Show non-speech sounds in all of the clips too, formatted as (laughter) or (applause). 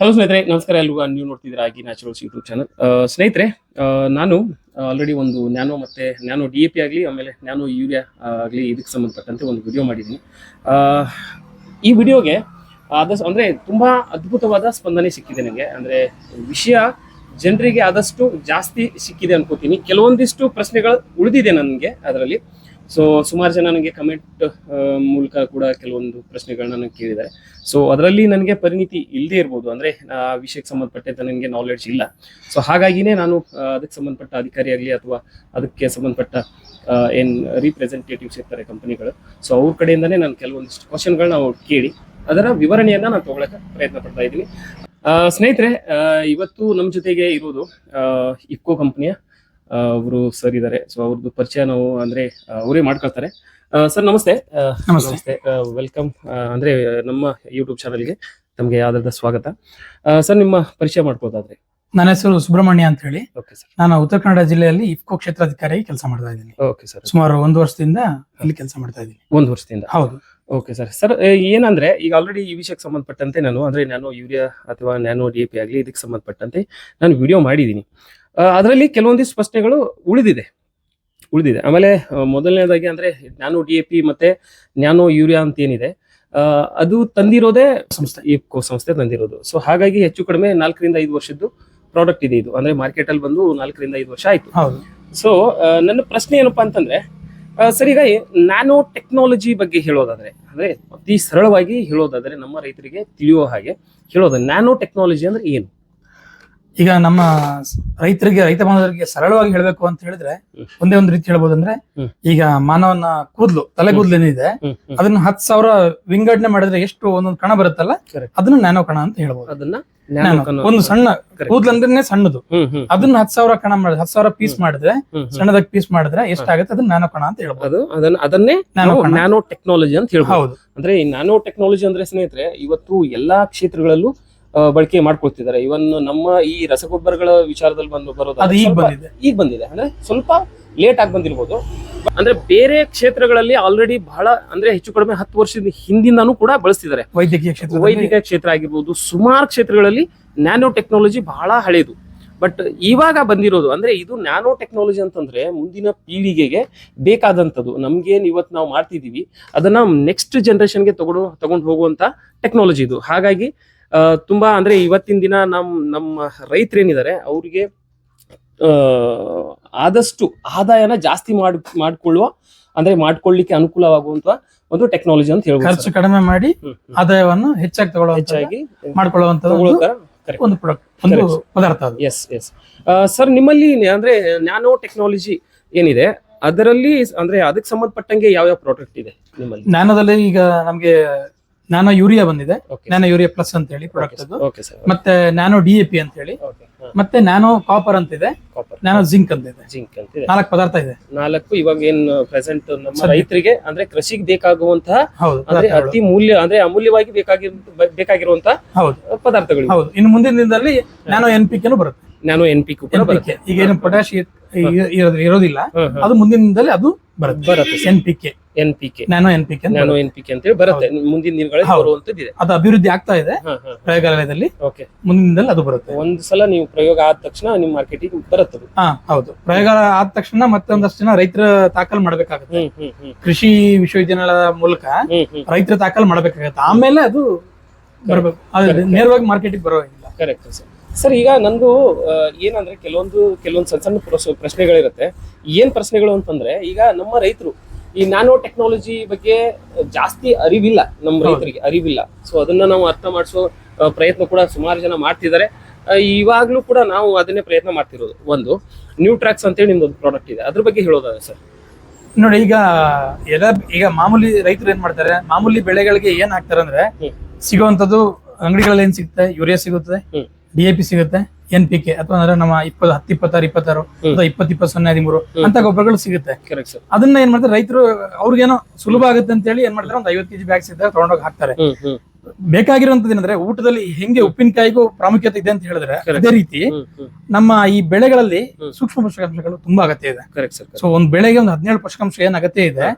Hello ಸ್ನೇಹಿತರೆ, ನಮಸ್ಕಾರ ಎಲ್ರಿಗೂ. ನೀವು ನೋಡ್ತಿದ್ದೀರಾ ಆಗಿ ನ್ಯಾಚುರಲ್ಸ್ ಯೂಟ್ಯೂಬ್ ಚಾನಲ್ ಸ್ನೇಹಿತರೆ ನಾನು ಆಲ್ರೆಡಿ ಒಂದು ನ್ಯಾನೋ ಮತ್ತೆ ನ್ಯಾನೋ ಡಿ ಎ ಪಿ ಆಗಲಿ, ಆಮೇಲೆ ನ್ಯಾನೋ ಯೂರಿಯಾ ಆಗಲಿ ಇದಕ್ಕೆ ಸಂಬಂಧಪಟ್ಟಂತೆ ಒಂದು ವಿಡಿಯೋ ಮಾಡಿದ್ದೀನಿ. ಈ ವಿಡಿಯೋಗೆ ಆದಷ್ಟು ಅಂದರೆ ತುಂಬ ಅದ್ಭುತವಾದ ಸ್ಪಂದನೆ ಸಿಕ್ಕಿದೆ ನನಗೆ ಅಂದರೆ ವಿಷಯ ಜನರಿಗೆ ಆದಷ್ಟು ಜಾಸ್ತಿ ಸಿಕ್ಕಿದೆ ಅನ್ಕೋತೀನಿ. ಕೆಲವೊಂದಿಷ್ಟು ಪ್ರಶ್ನೆಗಳು ಉಳಿದಿದೆ ನನಗೆ ಅದರಲ್ಲಿ. ಸೊ ಸುಮಾರು ಜನ ನನಗೆ ಕಮೆಂಟ್ ಮೂಲಕ ಕೂಡ ಕೆಲವೊಂದು ಪ್ರಶ್ನೆಗಳನ್ನ ನನಗೆ ಕೇಳಿದ್ದಾರೆ. ಸೊ ಅದರಲ್ಲಿ ನನಗೆ ಪರಿಣಿತಿ ಇಲ್ಲದೆ ಇರ್ಬೋದು. ಅಂದ್ರೆ, ಆ ವಿಷಯಕ್ಕೆ ಸಂಬಂಧಪಟ್ಟಂತೆ ನನಗೆ ನಾಲೆಡ್ಜ್ ಇಲ್ಲ. ಸೊ ಹಾಗಾಗಿನೇ ನಾನು ಅದಕ್ಕೆ ಸಂಬಂಧಪಟ್ಟ ಅಧಿಕಾರಿ ಆಗಲಿ ಅಥವಾ ಅದಕ್ಕೆ ಸಂಬಂಧಪಟ್ಟ ಏನು ರಿಪ್ರೆಸೆಂಟೇಟಿವ್ಸ್ ಇರ್ತಾರೆ ಕಂಪನಿಗಳು ಸೊ ಅವ್ರ ಕಡೆಯಿಂದನೇ ನಾನು ಕೆಲವೊಂದಿಷ್ಟು ಕ್ವಶನ್ಗಳನ್ನ ಅವ್ರು ಕೇಳಿ, ಅದರ ವಿವರಣೆಯನ್ನ ನಾನು ತಗೊಳಕ್ಕೆ ಪ್ರಯತ್ನ ಪಡ್ತಾ ಇದ್ದೀನಿ. ಸ್ನೇಹಿತರೆ ಇವತ್ತು ನಮ್ಮ ಜೊತೆಗೆ ಇರೋದು ಇಫ್ಕೋ ಕಂಪನಿಯ ಅವರು ಸರ್ ಇದ್ದಾರೆ ಸೊ ಅವ್ರದ್ದು ಪರಿಚಯ ನಾವು ಅಂದ್ರೆ ಅವರೇ ಮಾಡ್ಕೊಳ್ತಾರೆ. ಸರ್ ನಮಸ್ತೆ. ನಮಸ್ತೆ. ವೆಲ್ಕಮ್ ಅಂದ್ರೆ ನಮ್ಮ ಯೂಟ್ಯೂಬ್ ಚಾನಲ್ಗೆ ತಮಗೆ ಯಾವ್ದಾದ ಸ್ವಾಗತ. ಸರ್ ನಿಮ್ಮ ಪರಿಚಯ ಮಾಡ್ಕೋದಾದ್ರೆ ನನ್ನ ಹೆಸರು ಸುಬ್ರಹ್ಮಣ್ಯ ಅಂತ ಹೇಳಿ ನಾನು ಉತ್ತರ ಕನ್ನಡ ಜಿಲ್ಲೆಯಲ್ಲಿ ಇಫ್ಕೋ ಕ್ಷೇತ್ರಾಧಿಕಾರಿಯಾಗಿ ಕೆಲಸ ಮಾಡ್ತಾ ಇದ್ದೀನಿ. ಓಕೆ ಸರ್ ಸುಮಾರು ಒಂದು ವರ್ಷದಿಂದ ಇಲ್ಲಿ ಕೆಲಸ ಮಾಡ್ತಾ ಇದ್ದೀನಿ. ಒಂದು ವರ್ಷದಿಂದ? ಹೌದು. ಓಕೆ ಸರ್ ಸರ್ ಏನಂದ್ರೆ ಈಗ ಆಲ್ರೆಡಿ ಈ ವಿಷಯಕ್ಕೆ ಸಂಬಂಧಪಟ್ಟಂತೆ ನಾನು ಅಂದ್ರೆ ನಾನು ಯೂರಿಯಾ ಅಥವಾ ನ್ಯಾನೋ ಡಿ ಎ ಪಿ ಆಗಲಿ ಇದಕ್ಕೆ ಸಂಬಂಧಪಟ್ಟಂತೆ ನಾನು ವಿಡಿಯೋ ಮಾಡಿದ್ದೀನಿ. ಅದರಲ್ಲಿ ಕೆಲವೊಂದಿಷ್ಟು ಪ್ರಶ್ನೆಗಳು ಉಳಿದಿದೆ. ಉಳಿದಿದೆ. ಆಮೇಲೆ ಮೊದಲನೇದಾಗಿ ಅಂದ್ರೆ ನ್ಯಾನೋ ಡಿ ಎ ಪಿ ಮತ್ತೆ ನ್ಯಾನೋ ಯೂರಿಯಾ ಅಂತ ಏನಿದೆ ಅದು ತಂದಿರೋದೇ ಸಂಸ್ಥೆ ಇಫ್ಕೋ ಸಂಸ್ಥೆ ತಂದಿರೋದು. ಸೊ ಹಾಗಾಗಿ ಹೆಚ್ಚು ಕಡಿಮೆ ನಾಲ್ಕರಿಂದ ಐದು ವರ್ಷದ್ದು ಪ್ರಾಡಕ್ಟ್ ಇದೆ ಇದು. ಅಂದ್ರೆ ಮಾರ್ಕೆಟ್ ಅಲ್ಲಿ ಬಂದು ನಾಲ್ಕರಿಂದ ಐದು ವರ್ಷ ಆಯ್ತು. ಸೊ ನನ್ನ ಪ್ರಶ್ನೆ ಏನಪ್ಪಾ ಅಂತಂದ್ರೆ ಸರಿಗಾಗಿ ನ್ಯಾನೋ ಟೆಕ್ನಾಲಜಿ ಬಗ್ಗೆ ಹೇಳೋದಾದ್ರೆ ಅಂದ್ರೆ ಅತಿ ಸರಳವಾಗಿ ಹೇಳೋದಾದ್ರೆ ನಮ್ಮ ರೈತರಿಗೆ ತಿಳಿಯೋ ಹಾಗೆ ಹೇಳೋದು. ನ್ಯಾನೋ ಟೆಕ್ನಾಲಜಿ ಅಂದ್ರೆ ಏನು? ಈಗ ನಮ್ಮ ರೈತರಿಗೆ ರೈತ ಬಾಂಧವರಿಗೆ ಸರಳವಾಗಿ ಹೇಳ್ಬೇಕು ಅಂತ ಹೇಳಿದ್ರೆ ಒಂದೇ ಒಂದು ರೀತಿ ಹೇಳ್ಬೋದಂದ್ರೆ ಅಂದ್ರೆ ಈಗ ಮಾನವನ ಕೂದಲು ತಲೆ ಕೂದಲು ಏನಿದೆ ಅದನ್ನ ಹತ್ತು ಸಾವಿರ ವಿಂಗಡಣೆ ಮಾಡಿದ್ರೆ ಎಷ್ಟು ಒಂದೊಂದು ಕಣ ಬರುತ್ತಲ್ಲ ಅದನ್ನ ನ್ಯಾನೋ ಕಣ ಅಂತ ಹೇಳ್ಬೋದು. ಅದನ್ನ ಒಂದು ಸಣ್ಣ. ಕೂದಲು ಅಂದ್ರೆ ಸಣ್ಣದು. ಅದನ್ನ ಹತ್ ಸಾವಿರ ಕಣ ಮಾಡಿದ್ರೆ ಹತ್ ಸಾವಿರ ಪೀಸ್ ಮಾಡಿದ್ರೆ. ಸಣ್ಣದಾಗಿ ಪೀಸ್ ಮಾಡಿದ್ರೆ ಎಷ್ಟಾಗುತ್ತೆ ಅದನ್ನ ನ್ಯಾನೋ ಕಣ ಅಂತ ಹೇಳ್ಬೋದು. ಅದು ಅದನ್ನ ಅದನ್ನೇ ನ್ಯಾನೋ ಟೆಕ್ನಾಲಜಿ ಅಂತ ಹೇಳ್ಬೋದು. ಅಂದ್ರೆ ಈ ನ್ಯಾನೋ ಟೆಕ್ನಾಲಜಿ ಅಂದ್ರೆ ಸ್ನೇಹಿತರೆ ಇವತ್ತು ಎಲ್ಲಾ ಕ್ಷೇತ್ರಗಳಲ್ಲೂ ಬಳಕೆ ಮಾಡ್ಕೊಳ್ತಿದ್ದಾರೆ. ಇವನ್ ನಮ್ಮ ಈ ರಸಗೊಬ್ಬರಗಳ ವಿಚಾರದಲ್ಲಿ ಬಂದು ಬರೋದು ಅದು ಈಗ ಬಂದಿದೆ. ಈಗ ಬಂದಿದೆ. ಅಂದ್ರೆ ಸ್ವಲ್ಪ ಲೇಟ್ ಆಗಿ ಬಂದಿರ್ಬೋದು. ಅಂದ್ರೆ ಬೇರೆ ಕ್ಷೇತ್ರಗಳಲ್ಲಿ ಆಲ್ರೆಡಿ ಬಹಳ ಅಂದ್ರೆ ಹೆಚ್ಚು ಕಡಿಮೆ ಹತ್ತು ವರ್ಷದ ಹಿಂದಿಂದನೂ ಕೂಡ ಬಳಸ್ತಿದ್ದಾರೆ. ವೈದ್ಯಕೀಯ ಕ್ಷೇತ್ರ ವೈದ್ಯಕೀಯ ಕ್ಷೇತ್ರ ಆಗಿರ್ಬೋದು ಸುಮಾರು ಕ್ಷೇತ್ರಗಳಲ್ಲಿ ನ್ಯಾನೋ ಟೆಕ್ನಾಲಜಿ ಬಹಳ ಹಳೆಯದು ಬಟ್ ಇವಾಗ ಬಂದಿರೋದು ಅಂದ್ರೆ ಇದು ನ್ಯಾನೋ ಟೆಕ್ನಾಲಜಿ ಅಂತಂದ್ರೆ ಮುಂದಿನ ಪೀಳಿಗೆಗೆ ಬೇಕಾದಂಥದ್ದು. ನಮ್ಗೇನ್ ಇವತ್ತು ನಾವು ಮಾಡ್ತಿದೀವಿ ಅದನ್ನ ನೆಕ್ಸ್ಟ್ ಜನರೇಷನ್ಗೆ ತಗೊಂಡು ತಗೊಂಡು ಹೋಗುವಂತ ಟೆಕ್ನಾಲಜಿ ಇದು. ಹಾಗಾಗಿ ತುಂಬಾ ಅಂದ್ರೆ ಇವತ್ತಿನ ದಿನ ನಮ್ ನಮ್ಮ ರೈತರೇನಿದ್ದಾರೆ ಅವ್ರಿಗೆ ಆದಷ್ಟು ಆದಾಯನ ಜಾಸ್ತಿ ಮಾಡ್ ಮಾಡ್ಕೊಳ್ಳುವ ಅಂದ್ರೆ ಮಾಡ್ಕೊಳ್ಳಿಕ್ಕೆ ಅನುಕೂಲವಾಗುವಂತ ಒಂದು ಟೆಕ್ನಾಲಜಿ ಅಂತ ಹೇಳಿ ಖರ್ಚು. ಕಡಿಮೆ ಮಾಡಿ. ಆದಾಯವನ್ನು ಹೆಚ್ಚಾಗಿ ತಗೊಳ್ಳೋ ಹೆಚ್ಚಾಗಿ ಮಾಡ್ಕೊಳ್ಳುವಂತ ಒಂದು ಪ್ರಾಡಕ್ಟ್ ಒಂದು. ಪದಾರ್ಥ ಎಸ್ ಎಸ್ ಸರ್ ನಿಮ್ಮಲ್ಲಿ ಅಂದ್ರೆ ನ್ಯಾನೋ ಟೆಕ್ನಾಲಜಿ ಏನಿದೆ ಅದರಲ್ಲಿ ಅಂದ್ರೆ ಅದಕ್ಕೆ ಸಂಬಂಧಪಟ್ಟಂಗೆ ಯಾವ ಯಾವ ಪ್ರಾಡಕ್ಟ್ ಇದೆ ನಿಮ್ಮಲ್ಲಿ ನ್ಯಾನೋದಲ್ಲಿ ಈಗ ನಮ್ಗೆ ನ್ಯಾನೋ ಯೂರಿಯಾ ಬಂದಿದೆ. ನ್ಯಾನೋ ಯೂರಿಯಾ ಪ್ಲಸ್ ಅಂತ ಹೇಳಿ ಪ್ರಾಡಕ್ಟ್ ಅದು. ಮತ್ತೆ ನ್ಯಾನೋ ಡಿ ಎ ಪಿ ಅಂತ ಹೇಳಿ. ಮತ್ತೆ ನ್ಯಾನೋ ಕಾಪರ್ ಅಂತ ಇದೆ. ನಾನೋ ನ್ಯಾನೋ ಜಿಂಕ್ ಅಂತ ಇದೆ. ಜಿಂಕ್ ಅಂತ ಇದೆ. ನಾಲ್ಕು ಪದಾರ್ಥ ಇದೆ. ನಾಲ್ಕು ಇವಾಗ ಏನ್ ಪ್ರೆಸೆಂಟ್ ನಮ್ಮ ರೈತರಿಗೆ ಅಂದ್ರೆ ಕೃಷಿಗೆ ಬೇಕಾಗುವಂತಹ ಅಂದ್ರೆ. ಅತಿ ಮೂಲ್ಯ ಅಂದ್ರೆ ಅಮೂಲ್ಯವಾಗಿ ಬೇಕಾಗಿ ಬೇಕಾಗಿರುವಂತಹ ಹೌದು. ಪದಾರ್ಥಗಳು ಹೌದು. ಇನ್ನು ಮುಂದಿನ ದಿನದಲ್ಲಿ ನ್ಯಾನೋ ಎನ್ ಪಿ ಕೆನು ಬರುತ್ತೆ. ನ್ಯಾನೋ ಎನ್ ಪಿ ಈಗ ಏನು ಪೊಟ್ಯಾಶ್ ಇರೋದಿಲ್ಲ. ಅದು ಮುಂದಿನ ದಿನದಲ್ಲಿ ಅದು ಬರುತ್ತೆ. ಬರುತ್ತೆ N P K N P K nano N P K nano N P K ಅಂತೇಳಿ ಬರುತ್ತೆ. ಮುಂದಿನ ದಿನಗಳಲ್ಲಿ. ಬರುವಂತದ್ದು ಇದೆ ಅದು ಅಭಿವೃದ್ಧಿ ಆಗ್ತಾ ಇದೆ ಪ್ರಯೋಗಾಲಯದಲ್ಲಿ. ಓಕೆ ಮುಂದಿನ ದಿನದಲ್ಲಿ ಅದು ಬರುತ್ತೆ. ಒಂದ್ ಸಲ ನೀವು ಪ್ರಯೋಗ ಆದ ತಕ್ಷಣ ನಿಮ್ ಮಾರ್ಕೆಟಿಗೆ ಬರುತ್ತೆ ಹಾ ಹೌದು. ಪ್ರಯೋಗ ಆದ ತಕ್ಷಣ ಮತ್ತೊಂದಷ್ಟು ಜನ ರೈತರ ತಾಕಲ್ ಮಾಡ್ಬೇಕಾಗುತ್ತೆ. ಕೃಷಿ ವಿಶ್ವವಿದ್ಯಾನಿಲಯದ ಮೂಲಕ ರೈತರ ತಾಕಲ್ ಮಾಡ್ಬೇಕಾಗತ್ತೆ. ಆಮೇಲೆ ಅದು ಬರ್ಬೇಕು. ನೇರವಾಗಿ ಮಾರ್ಕೆಟಿಗೆ ಬರೋದಿಲ್ಲ ಕರೆಕ್ಟ್ ಸರ್ ಸರ್ ಈಗ ನಂದು ಏನಂದ್ರೆ ಕೆಲವೊಂದು ಕೆಲವೊಂದು ಸಣ್ಣ ಸಣ್ಣ ಪ್ರಶ್ನೆ- ಪ್ರಶ್ನೆಗಳಿರುತ್ತೆ. ಏನ್ ಪ್ರಶ್ನೆಗಳು ಅಂತಂದ್ರೆ ಈಗ ನಮ್ಮ ರೈತರು ಈ ನ್ಯಾನೋ ಟೆಕ್ನಾಲಜಿ ಬಗ್ಗೆ ಜಾಸ್ತಿ ಅರಿವಿಲ್ಲ ನಮ್ಮ ರೈತರಿಗೆ ಅರಿವಿಲ್ಲ. ಸೊ ಅದನ್ನ ನಾವು ಅರ್ಥ ಮಾಡಿಸೋ ಪ್ರಯತ್ನ ಕೂಡ ಸುಮಾರು ಜನ ಮಾಡ್ತಿದ್ದಾರೆ. ಇವಾಗ್ಲೂ ಕೂಡ ನಾವು ಅದನ್ನೇ ಪ್ರಯತ್ನ ಮಾಡ್ತಿರೋದು. ಒಂದು ನ್ಯೂ ಟ್ರಾಕ್ಸ್ ಅಂತೇಳಿ ನಿಮ್ದೊಂದು ಪ್ರಾಡಕ್ಟ್ ಇದೆ. ಅದ್ರ ಬಗ್ಗೆ ಹೇಳೋದಾದ್ರೆ ಸರ್? ನೋಡಿ ಈಗ ಎಲ್ಲ ಈಗ ಮಾಮೂಲಿ ರೈತರು ಏನ್ ಮಾಡ್ತಾರೆ ಮಾಮೂಲಿ ಬೆಳೆಗಳಿಗೆ ಏನ್ ಹಾಕ್ತಾರೆ ಅಂದ್ರೆ. ಸಿಗುವಂತದ್ದು ಅಂಗಡಿಗಳಲ್ಲಿ ಏನ್ ಸಿಗುತ್ತೆ ಯೂರಿಯಾ ಸಿಗುತ್ತೆ. ಡಿ ಎ ಪಿ ಸಿಗುತ್ತೆ ಎನ್ ಪಿ ಕೆ ಅಥವಾ ಅಂದ್ರೆ ನಮ್ಮ ಇಪ್ಪತ್ತು ಹತ್ತು ಇಪ್ಪತ್ತಾರು ಇಪ್ಪತ್ತಾರು. ಅಥವಾ ಇಪ್ಪತ್ತು ಇಪ್ಪತ್ತು ಸೊನ್ನೆ ಹದಿಮೂರು. ಅಂತ ಗೊಬ್ಬರಗಳು ಸಿಗುತ್ತೆ ಅದನ್ನ ಏನ್ ಮಾಡ್ತಾರೆ ರೈತರು ಅವ್ರಿಗೇನೋ ಸುಲಭ ಆಗುತ್ತೆ ಅಂತ ಹೇಳಿ ಏನ್ ಮಾಡ್ತಾರೆ ಒಂದು ಐವತ್ತು ಕೆಜಿ ಬ್ಯಾಗ್ ಸಿಗ್ತಾರೆ ತಗೊಂಡೋಗಿ ಹಾಕ್ತಾರೆ ಬೇಕಾಗಿರುವಂತದ್ದು ಏನಂದ್ರೆ ಊಟದಲ್ಲಿ ಹೆಂಗೆ ಉಪ್ಪಿನಕಾಯಿಗೂ ಪ್ರಾಮುಖ್ಯತೆ ಇದೆ ಅಂತ ಹೇಳಿದ್ರೆ. ಅದೇ ರೀತಿ ನಮ್ಮ ಈ ಬೆಳೆಗಳಲ್ಲಿ ಸೂಕ್ಷ್ಮ ಪೋಷಕಾಂಶಗಳು ತುಂಬಾ ಅಗತ್ಯ ಇದೆ. ಸೊ ಒಂದ್ ಬೆಳೆಗೆ ಒಂದು ಹದಿನೇಳು ಪೋಷಕಾಂಶ ಏನ್ ಅಗತ್ಯ ಇದೆ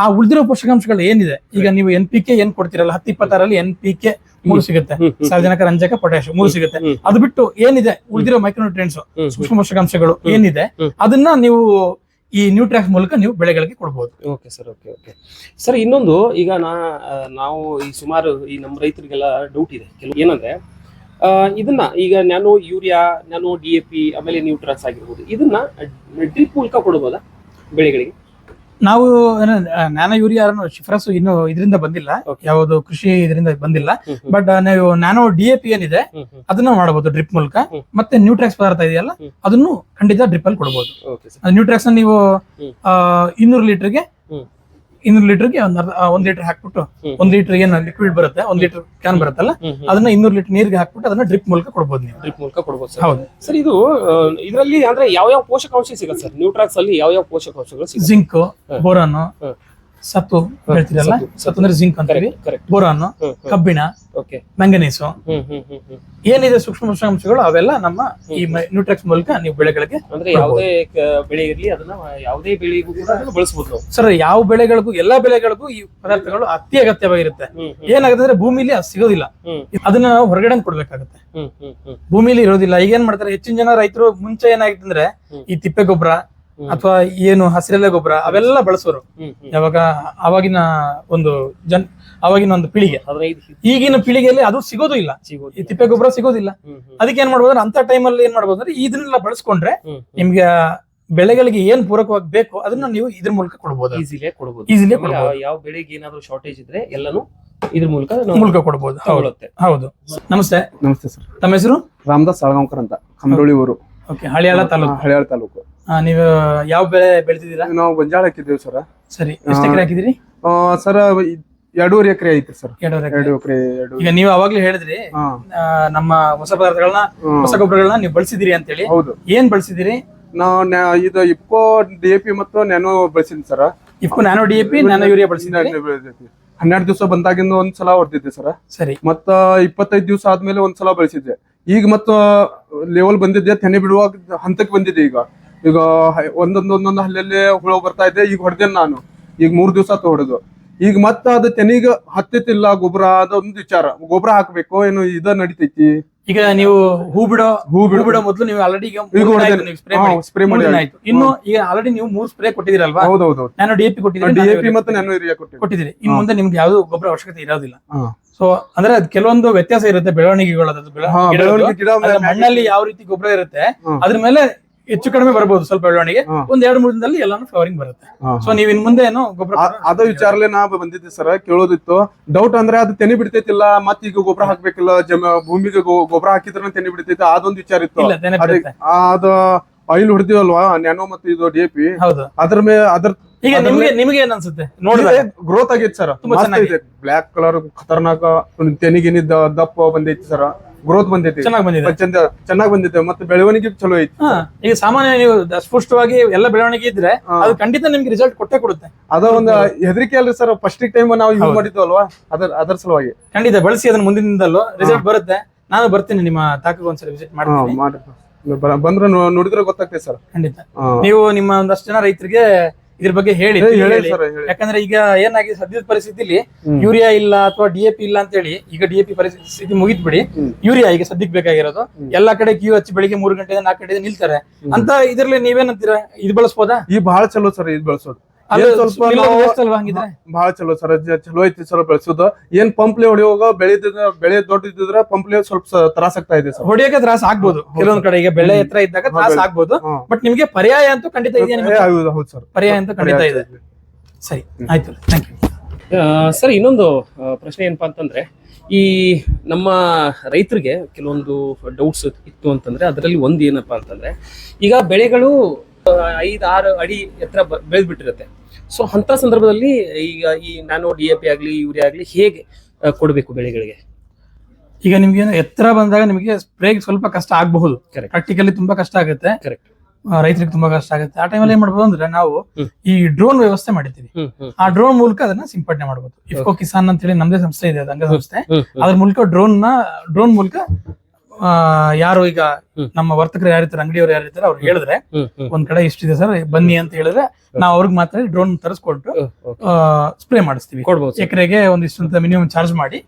ಆ ಉಳಿದಿರೋ ಪೋಷಕಾಂಶಗಳು ಏನಿದೆ? ಈಗ ನೀವು ಎನ್ ಪಿ ಕೆ ಏನ್ ಕೊಡ್ತಿರಲ್ಲ ಹತ್ತು ಇಪ್ಪತ್ತಾರಲ್ಲಿ ಎನ್ ಪಿ ಕೆ ಮೂರು ಸಿಗುತ್ತೆ. ಸಾರ್ವಜನಿಕ ರಂಜಕ ಪೊಟ್ಯಾಶ್ ಮೂರು ಸಿಗುತ್ತೆ. ಅದು ಬಿಟ್ಟು ಏನಿದೆ? ಉಳಿದಿರೋ ಮೈಕ್ರೋನ್ಯೂಟ್ರಿಯೆಂಟ್ಸ್ ಸೂಕ್ಷ್ಮ ಪೋಷಕಾಂಶಗಳು ಏನಿದೆ? ಅದನ್ನ ನೀವು ಈ ನ್ಯೂಟ್ರಾಕ್ಸ್ ಮೂಲಕ ನೀವು ಬೆಳೆಗಳಿಗೆ ಕೊಡಬಹುದು okay sir okay okay sir ಇನ್ನೊಂದು, ಈಗ ನಾ ನಾವು ಈ ಸುಮಾರು ಈ ನಮ್ಮ ರೈತರಿಗೆಲ್ಲ ಡೌಟ್ ಇದೆ. ಕೆಲವು ಏನಂದ್ರೆ ಇದನ್ನ ಈಗ nano urea nano D A P ಆಮೇಲೆ ನ್ಯೂಟ್ರಾಕ್ಸ್ ಆಗಿರ್ಬೋದು. ಇದನ್ನ ಡ್ರಿಪ್ ಮೂಲಕ ಕೊಡ್ಬೋದಾ ಬೆಳೆಗಳಿಗೆ? ನಾವು ನ್ಯಾನೋ ಯೂರಿಯಾ ಶಿಫಾರಸು ಇನ್ನು ಇದರಿಂದ ಬಂದಿಲ್ಲ. ಯಾವುದು ಕೃಷಿ ಇದರಿಂದ ಬಂದಿಲ್ಲ. ಬಟ್ ನೀವು ನ್ಯಾನೋ ಡಿ ಎ ಪಿ ಏನಿದೆ. ಅದನ್ನ ಮಾಡಬಹುದು ಡ್ರಿಪ್ ಮೂಲಕ ಮತ್ತೆ ನ್ಯೂಟ್ರಾಕ್ಸ್ ಪದಾರ್ಥ ಇದೆಯಲ್ಲ. ಅದನ್ನು ಖಂಡಿತ ಡ್ರಿಪ್ ಅಲ್ಲಿ ಕೊಡಬಹುದು ನ್ಯೂಟ್ರಾಕ್ಸ್ ನೀವು ಇನ್ನೂರು ಲೀಟರ್ಗೆ. ಇನ್ನೂರು ಲೀಟರ್ಗೆ ಒಂದ್ ಅರ್ಧ ಒಂದ್ ಲೀಟರ್ ಹಾಕ್ಬಿಟ್ಟು. ಒಂದ್ ಲೀಟರ್ ಏನು ಲಿಕ್ವಿಡ್ ಬರುತ್ತೆ ಒಂದ್ ಲೀಟರ್ ಕ್ಯಾನ್ ಬರುತ್ತಲ್ಲ ಅದನ್ನ ಇನ್ನೂರು ಲೀಟರ್ ನೀರಿಗೆ ಹಾಕ್ಬಿಟ್ಟು ಅದನ್ನ ಡ್ರಿಪ್ ಮೂಲಕ ಕೊಡಬಹುದು ನೀವು ಡ್ರಿಪ್ ಮೂಲಕ ಕೊಡ್ಬೋದು ಸರ್ ಹೌದು ಸರ್ ಇದು ಇದರಲ್ಲಿ ಅಂದ್ರೆ ಯಾವ ಯಾವ ಪೋಷಕಾಂಶ ಸಿಗುತ್ತೆ ಸರ್ ನ್ಯೂಟ್ರಾಕ್ಸ್ ಅಲ್ಲಿ ಯಾವ ಯಾವ ಪೋಷಕಾಂಶಗಳು ಸಿಗುತ್ತೆ ಜಿಂಕ್. ಬೋರಾನ್. ಸತ್ತು ಹೇಳ್ತೀರಲ್ಲ ಸತ್ತು, ಅಂದ್ರೆ ಜಿಂಕ್ ಅಂತೀವಿ. ಬೋರಾನ್ ಕಬ್ಬಿಣ ಮ್ಯಾಂಗನೀಸ್. ಏನಿದೆ ಸೂಕ್ಷ್ಮ ಪೋಷಕಾಂಶಗಳು ಅವೆಲ್ಲ ನಮ್ಮ ಈ ನ್ಯೂಟ್ರಿಕ್ಸ್ ಮೂಲಕ ನೀವು ಬೆಳೆಗಳಿಗೆ ಅಂದ್ರೆ ಯಾವುದೇ ಬೆಳೆ ಇರ್ಲಿ ಅದನ್ನ ಯಾವುದೇ ಬೆಳೆಗೂ ಕೂಡ ಅದನ್ನ ಬಳಸಬಹುದು ಸರ್ ಯಾವ ಬೆಳೆಗಳಿಗೂ ಎಲ್ಲಾ ಬೆಳೆಗಳಿಗೂ ಈ ಪದಾರ್ಥಗಳು ಅತಿ ಅಗತ್ಯವಾಗಿರುತ್ತೆ. ಏನಾಗುತ್ತೆ ಅಂದ್ರೆ ಭೂಮಿಲಿ ಅದು ಸಿಗೋದಿಲ್ಲ. ಅದನ್ನ ನಾವು ಹೊರಗಡೆ ಕೊಡ್ಬೇಕಾಗುತ್ತೆ. ಭೂಮಿಲಿ ಇರೋದಿಲ್ಲ. ಈಗ ಏನ್ ಮಾಡ್ತಾರೆ ಹೆಚ್ಚಿನ ಜನ ರೈತರು ಮುಂಚೆ ಏನಾಗಿತ್ತಂದ್ರೆ ಈ ತಿಪ್ಪೆ ಗೊಬ್ಬರ. ಅಥವಾ ಏನು ಹಸಿರೆಲೆ ಗೊಬ್ಬರ ಅವೆಲ್ಲ ಬಳಸೋರು. ಯಾವಾಗ ಅವಾಗಿನ ಒಂದು ಜನ್ ಅವಾಗಿನ ಒಂದು ಪೀಳಿಗೆ. ಈಗಿನ ಪೀಳಿಗೆಯಲ್ಲಿ ಅದು ಸಿಗೋದು ಇಲ್ಲ. ಈ ತಿಪ್ಪೆ ಗೊಬ್ಬರ ಸಿಗೋದಿಲ್ಲ. ಅದಕ್ಕೆ ಏನ್ ಮಾಡ್ಬೋದು? ಅಂದ್ರೆ ಅಂತ ಟೈಮಲ್ಲಿ ಏನ್ ಮಾಡ್ಬೋದು ಅಂದ್ರೆ ಇದನ್ನೆಲ್ಲ ಬಳಸ್ಕೊಂಡ್ರೆ ನಿಮ್ಗೆ ಬೆಳೆಗಳಿಗೆ ಏನ್ ಪೂರಕವಾಗಿ ಬೇಕು ಅದನ್ನ ನೀವು ಇದ್ರ ಮೂಲಕ ಕೊಡ್ಬೋದು. ಈಸಿಲೇ ಕೊಡಬಹುದು ಕೊಡ್ಬೋದು. ಯಾವ ಬೆಳೆಗೆ ಏನಾದ್ರು ಶಾರ್ಟೇಜ್ ಇದ್ರೆ ಎಲ್ಲಾನು ಇದ್ರ ಮೂಲಕ ಮೂಲಕ ಕೊಡ್ಬೋದು. ಹೌದು. ಹೌದು. ನಮಸ್ತೆ. ನಮಸ್ತೆ ಸರ್. ತಮ್ಮ ಹೆಸರು? ರಾಮದಾಸ್ ಸಾಳಗಾಂವ್ಕರ್ ಅಂತ. ಖಮ್ರೋಳಿ ಊರು. ಓಕೆ. ಹಳಿಯಾಳ ತಾಲೂಕು. ಹಳಿಯಾಳ ತಾಲೂಕು. ನೀವು ಯಾವ ಬೆಳೆ ಬೆಳೆದಿದ್ದೀರಾ? ನಾವು ಗೊಂಜಾಳ ಹಾಕಿದ್ದೀವಿ ಸರ್. ಸರಿ ಎಷ್ಟು ಎಕರೆ ಹಾಕಿದಿರಿ ಸರ್ ಎರಡೂವರೆ ಎಕರೆ ಐತಿ ಸರ್. ಎರಡು ಎಕರೆ. ಎರಡು. ಈಗ ನೀವು ಅವಾಗ್ಲೇ ಹೇಳಿದ್ರಿ ಆ, ನಮ್ಮ ಹೊಸ ಪದಾರ್ಥಗಳನ್ನ. ಹೊಸ ಗೊಬ್ಬರಗಳನ್ನ ನೀವು ಬಳಸಿದಿರಿ ಅಂತೇಳಿ. ಹೌದು. ಏನ್ ಬಳಸಿದಿರಿ ನಾವು ನ್ಯಾ- ಇದು ಇಪ್ಕೋ ಡಿ ಎ ಪಿ ಮತ್ತು nano ಬಳಸಿದ್ದೀನಿ sir. IFFCO nano D A P nano urea ಬಳಸಿದ್ರಿ ಹನ್ನೆರಡು ದಿವಸ ಬಂದಾಗಿಂದ ಒಂದ್ ಸಲ ಹೊಡೆದಿದ್ದೆ ಸರ್. ಸರಿ. ಮತ್ತ ಇಪ್ಪತ್ತೈದು ದಿವಸ ಆದ್ಮೇಲೆ ಒಂದ್ಸಲ ಬಳಸಿದ್ದೆ. ಈಗ ಮತ್ತ ಲೆವೆಲ್ ಬಂದಿದ್ದೆ ತೆನೆ ಬಿಡುವಾಗ ಹಂತಕ್ಕೆ ಬಂದಿದೆ ಈಗ. ಈಗ ಒಂದೊಂದು ಒಂದೊಂದ್ ಹಲ್ಲಲ್ಲೇ ಹುಳ ಬರ್ತಾ ಇದೆ ಈಗ ಹೊಡೆದೇನೆ ನಾನು? ಈಗ ಮೂರ್ ದಿವಸ ಹೊಡೆದು. ಈಗ ಮತ್ತ ಅದು ತೆನಿಗ ಹತ್ತಿತ್ತಿಲ್ಲ ಗೊಬ್ಬರ ಅದೊಂದು ವಿಚಾರ. ಗೊಬ್ಬರ ಹಾಕ್ಬೇಕು ಏನು ಇದ ನಡಿತೈತಿ? ಈಗ ನೀವು ಹೂ ಬಿಡೋ ಹೂ ಬಿಡು. ಬಿಡೋ ಮೊದಲು ನೀವು ಆಲ್ರೆಡಿ ಸ್ಪ್ರೇ ಮಾಡಿ. ಆಯ್ತು. ಇನ್ನು ಈಗ ಆಲ್ರೆಡಿ ನೀವು ಮೂರ್ ಸ್ಪ್ರೇ ಕೊಟ್ಟಿದ್ದೀರಲ್ವಾ? ಹೌದೌದು ನಾನು ಡಿಎಪಿ ಕೊಟ್ಟಿದ್ದೀನಿ ಡಿಎಪಿ ಮತ್ತೆ ನಾನು ಯೂರಿಯಾ ಕೊಟ್ಟಿದ್ದೀನಿ. ಇನ್ನು ಮುಂದೆ ನಿಮ್ಗೆ ಯಾವ್ದು ಗೊಬ್ಬರ ಅವಶ್ಯಕತೆ ಇರೋದಿಲ್ಲ. ಸೊ ಅಂದ್ರೆ ಅದ್ ಕೆಲವೊಂದು ವ್ಯತ್ಯಾಸ ಇರುತ್ತೆ ಬೆಳವಣಿಗೆಗಳು ಮಣ್ಣಲ್ಲಿ ಯಾವ ರೀತಿ ಗೊಬ್ಬರ ಇರುತ್ತೆ. ಅದ್ರ ಮೇಲೆ ಹೆಚ್ಚು ಕಡಿಮೆ ಬರಬಹುದು ಸ್ವಲ್ಪ ಬೆಳವಣಿಗೆ. ಒಂದ್ ಎರಡು ಮೂರು ದಿನದಲ್ಲಿ ಎಲ್ಲಾನು ಫ್ಲವರಿಂಗ್ ಬರುತ್ತೆ. ಸೊ ನೀವ್ ಇನ್ ಮುಂದೆ ಏನೋ ಗೊಬ್ಬರ ಅದ ವಿಚಾರಲೆ ನಾ ಬಂದಿದ್ದೆ ಸರ್ ಕೇಳೋದಿತ್ತು. ಡೌಟ್ ಅಂದ್ರೆ ಅದು ತೆನೆ ಬಿಡ್ತೈತಿಲ್ಲ ಮತ್ತೆ ಈಗ ಗೊಬ್ಬರ ಹಾಕ್ಬೇಕಿಲ್ಲ ಜಮ ಭೂಮಿಗೆ ಗೊಬ್ಬರ ಹಾಕಿದ್ರೆ ತೆನೆ ಬಿಡ್ತೈತಿ ಅದೊಂದು ವಿಚಾರ ಇತ್ತು. ಅದೇ- ಆಯಿಲ್ ಹೊಡೆದಿವಲ್ವಾ ನ್ಯಾನೋ ಮತ್ತೆ ಇದು ಡಿ ಪಿ ಹೌದು. ಅದ್ರ ಮೇಲೆ ಅದ್ರ ಈಗ ನಿಮ್ಗೆ ನಿಮ್ಗೆ ಏನ್ ಅನ್ಸುತ್ತೆ? ನೋಡಿದ್ರೆ ಗ್ರೋತ್ ಆಗೈತೆ ಸರ್ ತುಂಬಾ ಮಸ್ತ್ ಚೆನ್ನಾಗಿದೆ. ಬ್ಲಾಕ್ ಕಲರ್ ಖತರ್ನಾಕ ತೆನಿಗಿನಿದ್ದ ದಪ್ಪ ಬಂದೈತಿ ಸರ್ ಗ್ರೋತ್ ಬಂದೈತಿ ಚೆನ್ನಾಗಿ ಬಂದಿದೆ. ಚಂದ ಬಂದಿದೆ. ಮತ್ತೆ ಬೆಳವಣಿಗೆ ಚಲೋ ಐತಿ ಈಗ ಸಾಮಾನ್ಯ ನೀವು ಸ್ಪಷ್ಟವಾಗಿ ಎಲ್ಲ ಬೆಳವಣಿಗೆ ಇದ್ರೆ. ಅದು ಖಂಡಿತ ನಿಮ್ಗೆ ರಿಸಲ್ಟ್ ಕೊಟ್ಟೆ ಕೊಡುತ್ತೆ. ಅದ ಒಂದು ಹೆದರಿಕೆ ಅಲ್ರಿ ಸರ್ ಫಸ್ಟ್ ಟೈಮ್ ನಾವು ಯೂಸ್ ಮಾಡಿದ್ವಿ ಅಲ್ವಾ? ಅದರ ಅದರ ಸಲುವಾಗಿ. ಖಂಡಿತ ಬಳಸಿ ಅದನ್ನ ಮುಂದಿನಿಂದಲೂ ರಿಸಲ್ಟ್ ಬರುತ್ತೆ. ನಾನು ಬರ್ತೀನಿ ನಿಮ್ಮ ತಾಕಕ್ಕೆ ಒಂದ್ಸಲ ವಿಸಿಟ್ ಮಾಡ್ತೀನಿ. ಬಂದ್ರೆ ನೋಡಿದ್ರೆ ಗೊತ್ತಾಗ್ತೈತೆ ಸರ್ ಖಂಡಿತ. ನೀವು ನಿಮ್ಮ ಒಂದಷ್ಟು ಜನ ರೈತರಿಗೆ ಇದ್ರ ಬಗ್ಗೆ ಹೇಳಿ. ಯಾಕಂದ್ರೆ ಈಗ ಏನಾಗಿದೆ ಸದ್ಯದ ಪರಿಸ್ಥಿತಿಲಿ. ಯೂರಿಯಾ ಇಲ್ಲ ಅಥವಾ ಡಿ ಎಪಿ ಇಲ್ಲ ಅಂತ ಹೇಳಿ ಈಗ ಡಿ ಎ ಪರಿಸ್ಥಿತಿ ಮುಗಿತ್ ಬಿಡಿ ಯೂರಿಯಾ ಈಗ ಸದ್ಯಕ್ಕೆ ಬೇಕಾಗಿರೋದು. ಎಲ್ಲಾ ಕಡೆ ಕ್ಯೂ ಹಚ್ಚಿ ಬೆಳಿಗ್ಗೆ ಮೂರು ಗಂಟೆ ನಾಲ್ಕು ಗಂಟೆ ನಿಲ್ತಾರೆ. ಅಂತ ಇದ್ರಲ್ಲಿ ನೀವೇನಂತೀರಾ ಇದು ಬಳಸ್ಬೋದಾ ಈ ಬಹಳ ಚಲೋ ಸರ್ ಇದು ಬೆಳೆಸೋದು ಸ್ವಲ್ಪ ನಿಲ್ಲೋದು ಅಲ್ವಾ ಹಂಗಿದ್ರೆ? ಬಹಳ ಚಲೋ ಸರ್ ಚಲೋ ಐತಿ ಸರ್ ಬೆಳೆಸೋದು. ಏನ್ ಪಂಪ್ಲೆ ಹೊಡಿಯುವಾಗ ಬೆಳೆದ ಬೆಳೆ ದೊಡ್ಡದಿದ್ರೆ ಪಂಪ್ಲೆ ಸ್ವಲ್ಪ ತ್ರಾಸ ಆಗ್ತಾ ಇದೆ ಸರ್. ಹೊಡಿಯೋಕೆ ತ್ರಾಸ ಆಗ್ಬೋದು. ಕೆಲವೊಂದ್ ಕಡೆ ಈಗ ಬೆಳೆ. ಎತ್ತರ ಇದ್ದಾಗ. ತ್ರಾಸ ಆಗ್ಬೋದು. ಬಟ್ ನಿಮ್ಗೆ ಪರ್ಯಾಯ ಅಂತೂ ಖಂಡಿತ ಹೌದು ಸರ್. ಪರ್ಯಾಯ ಅಂತೂ ಖಂಡಿತ ಇದೆ. ಸರಿ ಆಯ್ತು. ಥ್ಯಾಂಕ್ ಯು ಸರ್ ಇನ್ನೊಂದು ಪ್ರಶ್ನೆ ಏನಪ್ಪಾ ಅಂತಂದ್ರೆ ಈ ನಮ್ಮ ರೈತರಿಗೆ ಕೆಲವೊಂದು ಡೌಟ್ಸ್ ಇತ್ತು ಅಂತಂದ್ರೆ ಅದರಲ್ಲಿ ಒಂದು ಏನಪ್ಪಾ ಅಂತಂದ್ರೆ ಈಗ ಬೆಳೆಗಳು ಐದು ಆರು ಅಡಿ ಎತ್ತರ ಬೆಳೆದ್ಬಿಟ್ಟಿರುತ್ತೆ ಸೊ ಅಂತ ಸಂದರ್ಭದಲ್ಲಿ ಈಗ ಈ ನ್ಯಾನೋ ಡಿ ಎ ಪಿ ಆಗಲಿ ಯೂರಿಯಾ ಆಗಲಿ ಹೇಗೆ ಕೊಡಬೇಕು ಬೆಳೆಗಳಿಗೆ? ಈಗ ನಿಮ್ಗೆ ಎತ್ತರ ಬಂದಾಗ ನಿಮಗೆ ಸ್ಪ್ರೇ ಸ್ವಲ್ಪ ಕಷ್ಟ ಆಗಬಹುದು. ಪ್ರಾಕ್ಟಿಕಲಿ ತುಂಬಾ ಕಷ್ಟ ಆಗುತ್ತೆ. ಕರೆಕ್ಟ್ ರೈತರಿಗೆ ತುಂಬಾ ಕಷ್ಟ ಆಗುತ್ತೆ. ಆ ಟೈಮಲ್ಲಿ ಏನ್ ಮಾಡ್ಬೋದು ಅಂದ್ರೆ ನಾವು ಈ ಡ್ರೋನ್ ವ್ಯವಸ್ಥೆ ಹ್ಮ್ ಆ ಡ್ರೋನ್ ಮೂಲಕ ಅದನ್ನ ಸಿಂಪಡಣೆ ಮಾಡಬಹುದು ಇಫ್ಕೋ ಕಿಸಾನ್ ಅಂತ ಹೇಳಿ ನಮ್ದೇ ಸಂಸ್ಥೆ ಇದೆ ಹ್ಮ್ ಹ್ಮ್. ಅದ್ರ ಮೂಲಕ ಡ್ರೋನ್ನ ಡ್ರೋನ್ ಮೂಲಕ ಯಾರು ಈಗ. ನಮ್ಮ ವರ್ತಕರು ಯಾರಿರ್ತಾರೆ ಅಂಗಡಿಯವರು ಯಾರಿರ್ತಾರೆ ಅವ್ರು ಹೇಳಿದ್ರೆ ಒಂದ್ ಕಡೆ ಇಷ್ಟಿದೆ ಸರ್ ಬನ್ನಿ ಅಂತ ಹೇಳಿದ್ರೆ ನಾವು ಅವ್ರಿಗೆ ಮಾತ್ರ ಡ್ರೋನ್ ತರಿಸ್ಕೊಟ್ಟು ಸ್ಪ್ರೇ ಮಾಡಿಸ್ತೀವಿ. ಎಕರೆಗೆ ಒಂದಿಷ್ಟು ಅಂತ ಮಿನಿಮಮ್ ಚಾರ್ಜ್ ಮಾಡಿ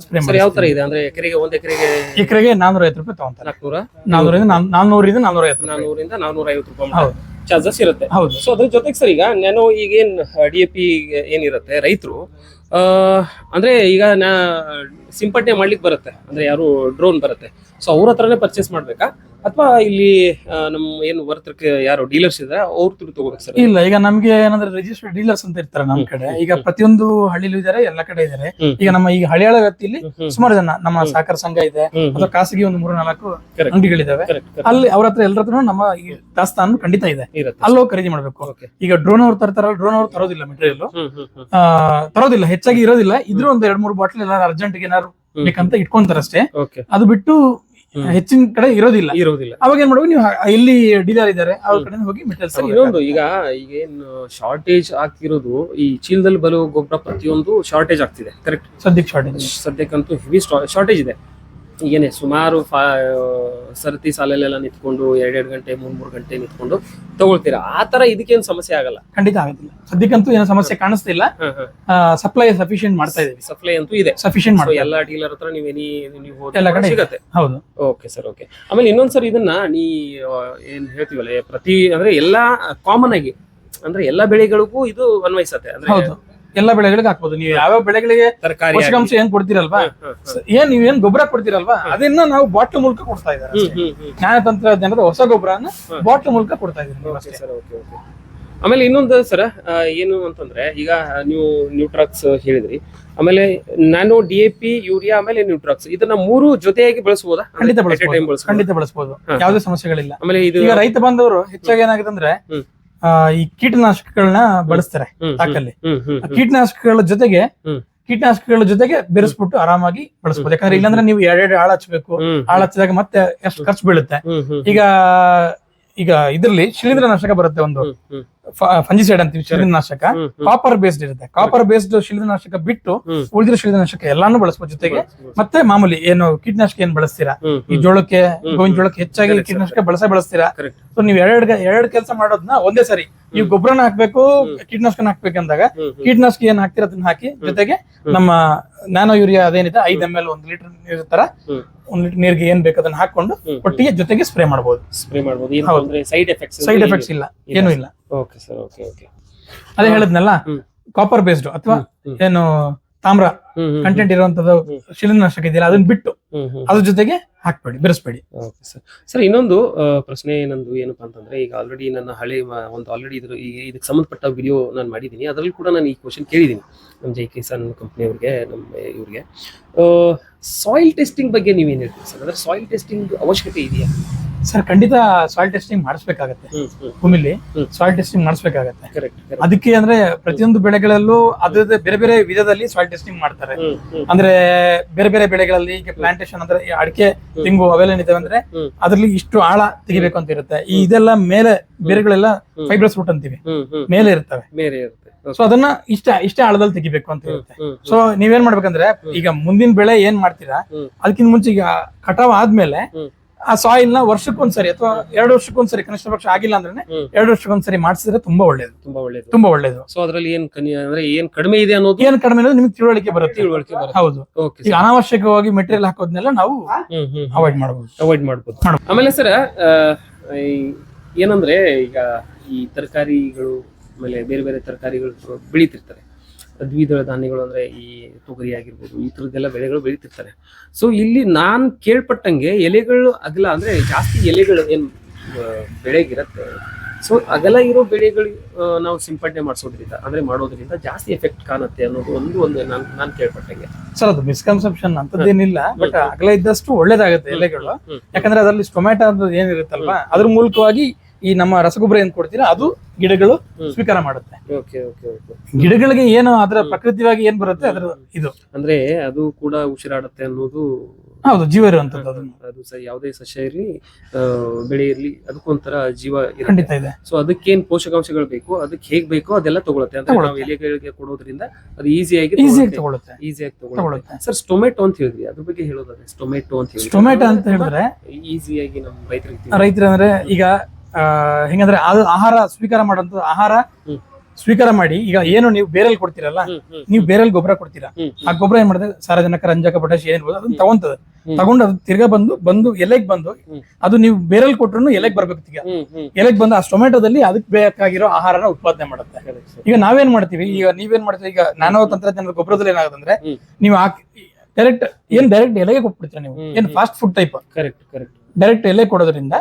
ಸ್ಪ್ರೇ ಸರ್ ಯಾವ ತರ ಮಾಡಿ ಇದೆ? ಅಂದ್ರೆ ಎಕರೆಗೆ ಒಂದ್ ಎಕರೆಗೆ ಎಕರೆಗೆ ನಾನೂರ ಐವತ್ತು ರೂಪಾಯಿ ತಗೊಂತಾರೆ. ನಾನೂರಿಂದ ನಾನ್- ನಾನ್ನೂರಿಂದ ನಾನೂರ ಐವತ್ತು ರೂಪಾಯಿ. ನಾನೂರಿಂದ ನಾನೂರ ಐವತ್ತು ರೂಪಾಯಿ ಹೌದು. ಚಾರ್ಜಸ್ ಇರುತ್ತೆ. ಹೌದು. ಸೊ ಅದ್ರ ಜೊತೆಗೆ ಸರ್ ಈಗ ನಾನು ಈಗೇನ್ ಡಿ ಎ ಪಿ ಏನಿರುತ್ತೆ ರೈತರು ಅಂದ್ರೆ ಈಗ ನಾ ಸಿಂಪಡಣೆ ಮಾಡ್ಲಿಕ್ಕೆ ಬರುತ್ತೆ. ಅಂದ್ರೆ ಯಾರು ಡ್ರೋನ್ ಬರುತ್ತೆ. ಸೊ ಅವ್ರ ಹತ್ರನೇ ಪರ್ಚೇಸ್ ಮಾಡ್ಬೇಕಾ? ಅಥವಾ ಇಲ್ಲಿ ನಮ್ಮ ಏನು ವರ್ತಕ ಯಾರು ಡೀಲರ್ಸ್ ಇದ್ರೆ? ಅವ್ರ ತ್ರ ತಗೋಬೇಕು ಸರ್ ಇಲ್ಲ ಈಗ ನಮ್ಗೆ ಏನಂದ್ರೆ ರಿಜಿಸ್ಟರ್ಡ್ ಡೀಲರ್ಸ್ ಅಂತ ಇರ್ತಾರೆ ನಮ್ ಕಡೆ. ಈಗ ಪ್ರತಿಯೊಂದು ಹಳ್ಳಿಲೂ ಇದಾರೆ ಎಲ್ಲ ಕಡೆ ಇದಾರೆ. ಈಗ ನಮ್ಮ ಈಗ ಹಳಿಯಾಳ ವ್ಯಾಪ್ತಿಯಲ್ಲಿ ಸುಮಾರು ಜನ ನಮ್ಮ ಸಹಕಾರ ಸಂಘ ಇದೆ. ಅಥವಾ ಖಾಸಗಿ ಒಂದು ಮೂರು ನಾಲ್ಕು. ಅಂಗಡಿಗಳಿದಾವೆ. ಅಲ್ಲಿ ಅವ್ರ ಹತ್ರ ಎಲ್ಲರ ಹತ್ರ ನಮ್ಮ ಈ ದಾಸ್ತಾನು ಖಂಡಿತ ಇದೆ. ಅಲ್ಲೋ ಹೋಗಿ ಖರೀದಿ ಮಾಡ್ಬೇಕು. ಈಗ ಡ್ರೋನ್ ಅವ್ರು ತರ್ತಾರಲ್ಲ ಡ್ರೋನ್ ಅವ್ರು ತರೋದಿಲ್ಲ ಮೆಟೀರಿಯಲ್ ತರೋದಿಲ್ಲ ಹೆಚ್ಚಾಗಿ ಇರೋದಿಲ್ಲ. ಇದ್ರೂ ಒಂದ್ ಎರಡ್ ಮೂರು ಬಾಟ್ಲ್ ಎಲ್ಲ ಅರ್ಜೆಂಟ್ ಏನಾದ್ರು ಹ್ಮ್. ಬೇಕಂತ ಇಟ್ಕೊಂತಾರಷ್ಟೇ. ಅದು ಬಿಟ್ಟು. ಹೆಚ್ಚಿನ ಕಡೆ ಇರೋದಿಲ್ಲ. ಇರೋದಿಲ್ಲ. ಅವಾಗ ಏನ್ ಮಾಡ್ಬೇಕು ನೀವು ಇಲ್ಲಿ ಡೀಲರ್ ಇದ್ದಾರೆ ಅವ್ರ ಕಡೆ ಹೋಗಿ ಮೆಟೀರಿಯಲ್ಸ್ ಇನ್ನೊಂದು ಈಗ ಈಗೇನು ಶಾರ್ಟೇಜ್ ಆಗ್ತಿರೋದು ಈ ಚೀಲದಲ್ಲಿ ಬರೋ ಗೊಬ್ಬರ ಪ್ರತಿಯೊಂದು ಶಾರ್ಟೇಜ್ ಆಗ್ತಿದೆ ಕರೆಕ್ಟ್ ಸದ್ಯಕ್ಕೆ ಶಾರ್ಟೇಜ್ ಸದ್ಯಕ್ಕಂತೂ ಹೆವಿ ಶಾರ್ಟೇಜ್ ಇದೆ. ಈಗೇನೆ ಸುಮಾರು ಫಾ ಸರತಿ ಸಾಲಲ್ಲೆಲ್ಲ ನಿಂತ್ಕೊಂಡು ಎರಡೆರಡು ಗಂಟೆ ಮೂರ್ ಮೂರು ಗಂಟೆ ನಿಂತ್ಕೊಂಡು ತಗೊಳ್ತೀರಾ? ಆ ತರ ಇದಕ್ಕೇನು ಸಮಸ್ಯೆ ಆಗಲ್ಲ. ಖಂಡಿತ ಆಗೋದಿಲ್ಲ. ಸದ್ಯಕ್ಕಂತೂ ಏನೋ ಸಮಸ್ಯೆ ಕಾಣಿಸ್ತಿಲ್ಲ. ಸಪ್ಲೈ ಸಫಿಶಿಯಂಟ್ ಮಾಡ್ತಾ ಇದೀವಿ ಸಪ್ಲೈ ಅಂತೂ ಇದೆ. ಸಫಿಶಿಯಂಟ್ ಮಾಡಿ ಎಲ್ಲಾ ಡೀಲರ್ ಹತ್ರ ನೀವು ಎನಿ ನೀವು ಎಲ್ಲ ಕಡೆ ಸಿಗತ್ತೆ. ಹೌದು. ಓಕೆ ಸರ್ ಓಕೆ ಆಮೇಲೆ ಇನ್ನೊಂದ್ ಸರ್ ಇದನ್ನ ನೀ ಏನ್ ಹೇಳ್ತೀವಲ್ಲ ಪ್ರತಿ ಅಂದ್ರೆ ಎಲ್ಲಾ ಕಾಮನ್ ಆಗಿ ಅಂದ್ರೆ ಎಲ್ಲಾ ಬೆಳೆಗಳಿಗೂ ಇದು ಅನ್ವಯಿಸತ್ತೆ. ಅಂದ್ರೆ ಎಲ್ಲ ಬೆಳೆಗಳಿಗೆ ಹಾಕ್ಬೋದು. ನೀವು ಯಾವ್ಯಾವ ಬೆಳೆಗಳಿಗೆ ತರಕಾರಿ ಪೋಷಕಾಂಶ ಏನ್ ಕೊಡ್ತೀರಲ್ವಾ? ಏನ್ ನೀವ್ ಏನ್ ಗೊಬ್ಬರ ಕೊಡ್ತೀರಲ್ವಾ? ಅದನ್ನ ನಾವು ಬಾಟ್ಲ್ ಮೂಲಕ ಕೊಡ್ತಾ ಇದ್ದಾರೆ ಜ್ಞಾನ ತಂತ್ರಜ್ಞಾನದ ಹೊಸ ಗೊಬ್ಬರನ ಬಾಟ್ಲ್ ಮೂಲಕ ಕೊಡ್ತಾ ಇದ್ದಾರೆ ಆಮೇಲೆ ಇನ್ನೊಂದು ಸರ್ ಏನು ಅಂತಂದ್ರೆ ಈಗ ನೀವು ನ್ಯೂಟ್ರಾಕ್ಸ್ ಹೇಳಿದ್ರಿ. ಆಮೇಲೆ ನಾನು ಡಿ ಎ ಪಿ ಯೂರಿಯಾ ಆಮೇಲೆ ನ್ಯೂಟ್ರಾಕ್ಸ್ ಇದನ್ನ ಮೂರು ಜೊತೆಯಾಗಿ ಬಳಸಬಹುದಾ ಖಂಡಿತ ಬಳಸ್ಬೋದಾ? ಖಂಡಿತ ಬಳಸಬಹುದು. ಯಾವುದೇ ಸಮಸ್ಯೆಗಳಿಲ್ಲ. ಆಮೇಲೆ ಇದು ಈಗ ರೈತ ಬಂದವರು ಹೆಚ್ಚಾಗಿ ಏನಾಗುತ್ತೆ ಅಂದ್ರೆ ಈ ಕೀಟನಾಶಕಗಳನ್ನ ಬಳಸ್ತಾರೆ ಆ ಕೀಟನಾಶಕಗಳ ಜೊತೆಗೆ. ಕೀಟನಾಶಕಗಳ ಜೊತೆಗೆ ಬೆರೆಸ್ಬಿಟ್ಟು ಆರಾಮಾಗಿ ಬಳಸ್ಬೋದು. ಯಾಕಂದ್ರೆ ಇಲ್ಲಾಂದ್ರೆ ನೀವು ಎರಡೆರಡು ಆಳ ಹಚ್ಬೇಕು. ಆಳ ಹಚ್ಚಿದಾಗ ಮತ್ತೆ ಎಷ್ಟು ಖರ್ಚು ಬೀಳುತ್ತೆ. ಈಗ ಈಗ ಇದ್ರಲ್ಲಿ ಶಿಲೀಂಧ್ರನಾಶಕ ಬರುತ್ತೆ ಒಂದು. ಫಂಜಿಸೈಡ್ ಅಂತೀವಿ ಶಿಲೀಂಧ್ರನಾಶಕ ಹ್ಮ್, ಕಾಪರ್ ಬೇಸ್ಡ್ ಇರುತ್ತೆ. ಕಾಪರ್ ಬೇಸ್ಡ್ ಶಿಲೀಂಧ್ರನಾಶಕ ಬಿಟ್ಟು. ಉಳಿದಿರೋ ಶಿಲೀಂಧ್ರನಾಶಕ ಎಲ್ಲಾನು ಬಳಸುವ ಜೊತೆಗೆ. ಮತ್ತೆ ಮಾಮೂಲಿ ಏನು ಕೀಟನಾಶಕ ಏನ್ ಬಳಸ್ತೀರಾ? ಈ ಜೋಳಕ್ಕೆ. ಗೋವಿನ ಜೋಳಕ್ಕೆ ಹೆಚ್ಚಾಗಿ ಕೀಟನಾಶಕ ಬಳಸೇ ಬಳಸ್ತೀರಾ? ಸೊ ನೀವು ಎರಡ್ ಎರಡ್ ಕೆಲಸ ಮಾಡೋದನ್ನ ಒಂದೇ ಸರಿ. ನೀವು ಗೊಬ್ಬರನ ಹಾಕ್ಬೇಕು ಕೀಟನಾಶಕ ಹಾಕ್ಬೇಕಂದಾಗ ಕೀಟನಾಶಕ ಏನ್ ಹಾಕ್ತಿರ ಅದನ್ನ ಹಾಕಿ ಜೊತೆಗೆ ನಮ್ಮ ನ್ಯಾನೋ ಯೂರಿಯಾ ಅದೇನಿದೆ ಐದ್ ಎಂ ಎಲ್ ಒಂದ್ ಲೀಟರ್ ನೀರ್ ತರ. ಒಂದ್ ಲೀಟರ್ ನೀರ್ಗೆ ಏನ್ ಬೇಕು ಅದನ್ನ ಹಾಕೊಂಡು ಒಟ್ಟಿಗೆ ಜೊತೆಗೆ ಸ್ಪ್ರೇ ಮಾಡಬಹುದು ಸ್ಪ್ರೇ ಮಾಡಬಹುದು. ಸೈಡ್ ಎಫೆಕ್ಟ್ಸ್ ಸೈಡ್ ಎಫೆಕ್ಟ್ಸ್ ಇಲ್ಲ. ಏನೂ ಇಲ್ಲ. ಓಕೆ ಸರ್ ಓಕೆ ಓಕೆ ಅದೇ ಹೇಳಿದ್ನಲ್ಲ. ಕಾಪರ್ ಬೇಸ್ಡ್ ಅಥವಾ ಏನು ತಾಮ್ರ ಕಂಟೆಂಟ್ ಇರುವಂತದ್ದು. ಶಿಲೀಂಧ್ರನಾಶಕ ಇದೆಯಲ್ಲ ಅದನ್ನ ಬಿಟ್ಟು. ಅದ್ರ ಜೊತೆಗೆ ಹಾಕ್ಬೇಡಿ ಬೆರೆಸ್ಬೇಡಿ. ಓಕೆ ಸರ್ ಸರ್ ಇನ್ನೊಂದು ಪ್ರಶ್ನೆ ನಂದು ಏನಪ್ಪಾ ಅಂತಂದ್ರೆ ಈಗ ಆಲ್ರೆಡಿ ನನ್ನ ಹಳೆ ಒಂದು ಆಲ್ರೆಡಿ ಇದ್ರ ಈ ಇದಕ್ಕೆ ಸಂಬಂಧಪಟ್ಟ ವಿಡಿಯೋ ನಾನು ಮಾಡಿದ್ದೀನಿ. ಅದರಲ್ಲಿ ಕೂಡ ನಾನು ಈ ಕ್ವಶನ್ ಕೇಳಿದ್ದೀನಿ. ನಮ್ಮ ಜೈ ಕಿಸಾನ್ ಕಂಪ್ನಿಯವ್ರಿಗೆ ನಮ್ಮ ಇವ್ರಿಗೆ. ಸಾಯಿಲ್ ಟೆಸ್ಟಿಂಗ್ ಬಗ್ಗೆ ನೀವೇನು ಹೇಳ್ತೀರಿ ಸರ್ ಅಂದ್ರೆ ಸಾಯಿಲ್ ಟೆಸ್ಟಿಂಗ್ ಅವಶ್ಯಕತೆ ಇದೆಯಾ? ಸರ್ ಖಂಡಿತ ಸಾಯಿಲ್ ಟೆಸ್ಟಿಂಗ್ ಮಾಡಿಸ್ಬೇಕಾಗತ್ತೆ. ಭೂಮಿಲಿ. ಸಾಯಿಲ್ ಟೆಸ್ಟಿಂಗ್ ಮಾಡಿಸ್ಬೇಕಾಗತ್ತೆ. ಅದಕ್ಕೆ ಅಂದ್ರೆ ಪ್ರತಿಯೊಂದು ಬೆಳೆಗಳಲ್ಲೂ ಅದೇ ಬೇರೆ ಬೇರೆ ವಿಧದಲ್ಲಿ ಸಾಯಿಲ್ ಟೆಸ್ಟಿಂಗ್ ಮಾಡ್ತಾರೆ. ಅಂದ್ರೆ ಬೇರೆ ಬೇರೆ ಬೆಳೆಗಳಲ್ಲಿ ಈಗ ಪ್ಲಾಂಟೇಶನ್ ಅಂದ್ರೆ ಅಡಿಕೆ ತೆಂಗು ಅವೆಲ್ಲ ಏನಿದಾವೆ ಅಂದ್ರೆ. ಅದ್ರಲ್ಲಿ ಇಷ್ಟು ಆಳ ತೆಗಿಬೇಕು ಅಂತ ಇರುತ್ತೆ. ಈ ಇದೆಲ್ಲ ಮೇಲೆ ಬೇರೆಗಳೆಲ್ಲ. ಫೈಬ್ರಸ್ ರೂಟ್ ಅಂತೀವಿ. ಮೇಲೆ ಇರ್ತವೆ. ಸೊ ಅದನ್ನ ಇಷ್ಟ ಇಷ್ಟೇ ಆಳದಲ್ಲಿ ತೆಗಿಬೇಕು ಅಂತ ಇರುತ್ತೆ. ಸೊ ನೀವೇನ್ ಮಾಡ್ಬೇಕಂದ್ರೆ ಈಗ ಮುಂದಿನ ಬೆಳೆ ಏನ್ ಮಾಡ್ತೀರಾ. ಅದಕ್ಕಿಂತ ಮುಂಚೆ ಈಗ ಕಟಾವ್ ಆದ್ಮೇಲೆ. ಆ ಸಾಯಿಲ್ನ ವರ್ಷಕ್ಕೊಂದ್ಸರಿ ಅಥವಾ ಎರಡು ವರ್ಷಕ್ಕೊಂದ್ಸರಿ ಕನಿಷ್ಠ ಪಕ್ಷ ಆಗಿಲ್ಲ ಅಂದ್ರೆ. ಎರಡು ವರ್ಷಕ್ಕೊಂದ್ಸರಿ ಮಾಡಿಸಿದ್ರೆ ತುಂಬಾ ಒಳ್ಳೇದು. ತುಂಬಾ ಒಳ್ಳೇದು. ತುಂಬಾ ಒಳ್ಳೇದು. ಸೊ ಅದ್ರಲ್ಲಿ ಏನ್ ಕನಿ ಅಂದ್ರೆ ಏನ್ ಕಡಿಮೆ ಇದೆ ಅನ್ನೋದು? ಏನ್ ಕಡಿಮೆ ಅನ್ನೋದು ನಿಮ್ಗೆ ತಿಳುವಳಿಕೆ ಬರುತ್ತೆ. ತಿಳುವಳಿಕೆ ಬರುತ್ತೆ. ಹೌದು. ಈಗ ಅನಾವಶ್ಯಕವಾಗಿ ಮೆಟೀರಿಯಲ್ ಹಾಕೋದ್ನೆಲ್ಲ ನಾವು ಅವಾಯ್ಡ್ ಮಾಡಬಹುದು ಅವಾಯ್ಡ್ ಮಾಡಬಹುದು ಮಾಡ್ಬೋದು. ಆಮೇಲೆ ಸರ್ ಏನಂದ್ರೆ ಈಗ ಈ ತರಕಾರಿಗಳು ಆಮೇಲೆ ಬೇರೆ ಬೇರೆ ತರಕಾರಿಗಳು ಬೆಳೀತಿರ್ತಾರೆ ದ್ವಿದಳ ಧಾನ್ಯಗಳು ಅಂದ್ರೆ ಈ ತೊಗರಿ ಆಗಿರ್ಬೋದು ಈ ತರದ್ದೆಲ್ಲ ಬೆಳೆಗಳು ಬೆಳೀತಿರ್ತಾರೆ. ಸೊ ಇಲ್ಲಿ ನಾನ್ ಕೇಳ್ಪಟ್ಟಂಗೆ ಎಲೆಗಳು ಅಗಲ ಅಂದ್ರೆ ಜಾಸ್ತಿ ಎಲೆಗಳು ಏನ್ ಬೆಳೆಗಿರತ್ತೆ. ಸೊ ಅಗಲ ಇರೋ ಬೆಳೆಗಳು ನಾವು ಸಿಂಪಡಣೆ ಮಾಡಿಸೋದ್ರಿಂದ ಅಂದ್ರೆ ಮಾಡೋದ್ರಿಂದ ಜಾಸ್ತಿ ಎಫೆಕ್ಟ್ ಕಾಣುತ್ತೆ ಅನ್ನೋದು ಒಂದು ಒಂದು ನಾನ್ ನಾನ್ ಕೇಳ್ಪಟ್ಟಂಗೆ. ಸರ್ ಅದು ಮಿಸ್ಕನ್ಸೆಪ್ಷನ್ ಅಂತದ್ದೇನಿಲ್ಲ ಬಟ್ ಅಗಲ ಇದ್ದಷ್ಟು ಒಳ್ಳೇದಾಗುತ್ತೆ ಎಲೆಗಳು. ಯಾಕಂದ್ರೆ ಅದರಲ್ಲಿ ಟೊಮೆಟೊ ಅಂತ ಏನಿರುತ್ತಲ್ವಾ ಅದ್ರ ಮೂಲಕವಾಗಿ ಈ ನಮ್ಮ ರಸಗೊಬ್ಬರ ಏನ್ ಕೊಡ್ತೀರಾ ಅದು ಗಿಡಗಳು. ಸ್ವೀಕಾರ ಮಾಡುತ್ತೆ. Okay okay okay. ಗಿಡಗಳಿಗೆ ಏನು ಅದರ ಪ್ರಕೃತಿವಾಗಿ ಏನ್ ಬರುತ್ತೆ ಅದ್ರ ಇದು. ಅಂದ್ರೆ ಅದು ಕೂಡ ಉಸಿರಾಡುತ್ತೆ ಅನ್ನೋದು ಹೌದು ಜೀವ ಇರುವಂತದ್ದು ಅದು. ಅದು ಸಹ ಯಾವುದೇ ಸಸ್ಯ ಇರಲಿ ಬೆಳೆ ಇರಲಿ ಅದಕ್ಕೊಂಥರ ಜೀವ ಖಂಡಿತ ಇದೆ. ಸೊ ಅದಕ್ಕೇನ್ ಪೋಷಕಾಂಶಗಳು ಬೇಕು ಅದಕ್ಕೆ ಹೇಗ್ ಬೇಕೋ ಅದೆಲ್ಲ ತಗೊಳುತ್ತೆ. ಅಂತ ನಾವು. ಎಲೆಗಳಿಗೆ ಕೊಡೋದ್ರಿಂದ ಅದು ಈಸಿಯಾಗಿ ಈಸಿಯಾಗಿ ತಗೊಳುತ್ತೆ. ಈಸಿಯಾಗಿ ತಗೊಳುತ್ತೆ. ಸರ್ ಸ್ಟೊಮೆಟೊ ಅಂತ ಹೇಳಿದ್ವಿ ಅದ್ರ ಬಗ್ಗೆ ಹೇಳೋದಾದ್ರೆ ಸ್ಟೊಮೆಟೊ ಅಂತ ಹೇಳಿ ಟೊಮೆಟೊ ಅಂತ ಹೇಳಿದ್ರೆ ಈಸಿಯಾಗಿ ನಮ್ಮ ರೈತರಿಗೆ ರೈತರು ಅಂದ್ರೆ ಈಗ ಹೆಂಗಂದ್ರೆ ಅದು ಆಹಾರ ಸ್ವೀಕಾರ ಮಾಡೋಂಥ ಆಹಾರ. ಸ್ವೀಕಾರ ಮಾಡಿ ಈಗ ಏನು ನೀವು ಬೇರೆಲ್ಲಿ ಕೊಡ್ತೀರಲ್ಲ ನೀವು ಬೇರೆಲ್ಲಿ ಗೊಬ್ಬರ ಕೊಡ್ತೀರಾ. ಆ ಗೊಬ್ಬರ ಏನ್ ಮಾಡಿದ್ರೆ ಸಾರಜನಕ ರಂಜಕ ಪೊಟ್ಯಾಶ್ ಏನ್ ಅದನ್ನ ತಗೊಂತದ. ತಗೊಂಡು ಅದು ತಿರ್ಗಾ ಬಂದು ಬಂದು ಎಲೆಗ್ ಬಂದು ಅದು ನೀವು ಬೇರೆಲ್ ಕೊಟ್ರು ಎಲೆಗ್ ಬರ್ಬೇಕು ಈಗ. ಎಲೆಗ್ ಬಂದು ಆ ಟೊಮೆಟೊದಲ್ಲಿ ಅದಕ್ಕೆ ಬೇಕಾಗಿರೋ ಆಹಾರನ ಉತ್ಪಾದನೆ ಮಾಡುತ್ತೆ. ಈಗ ನಾವೇನ್ ಮಾಡ್ತೀವಿ? ಈಗ ನೀವೇನ್ ಮಾಡ್ತೀವಿ ಈಗ ನಾನೋ ತಂತ್ರಜ್ಞಾನದ ಗೊಬ್ಬರದಲ್ಲಿ ಏನಾಗುತ್ತಂದ್ರೆ ಹ್ಮ್. ನೀವು ಡೈರೆಕ್ಟ್ ಏನ್ ಡೈರೆಕ್ಟ್ ಎಲೆಗೆ ಕೊಟ್ಬಿಡ್ತೀರಾ ನೀವು? ಏನ್ fast food type correct correct. Direct ಎಲೆ ಕೊಡೋದ್ರಿಂದ.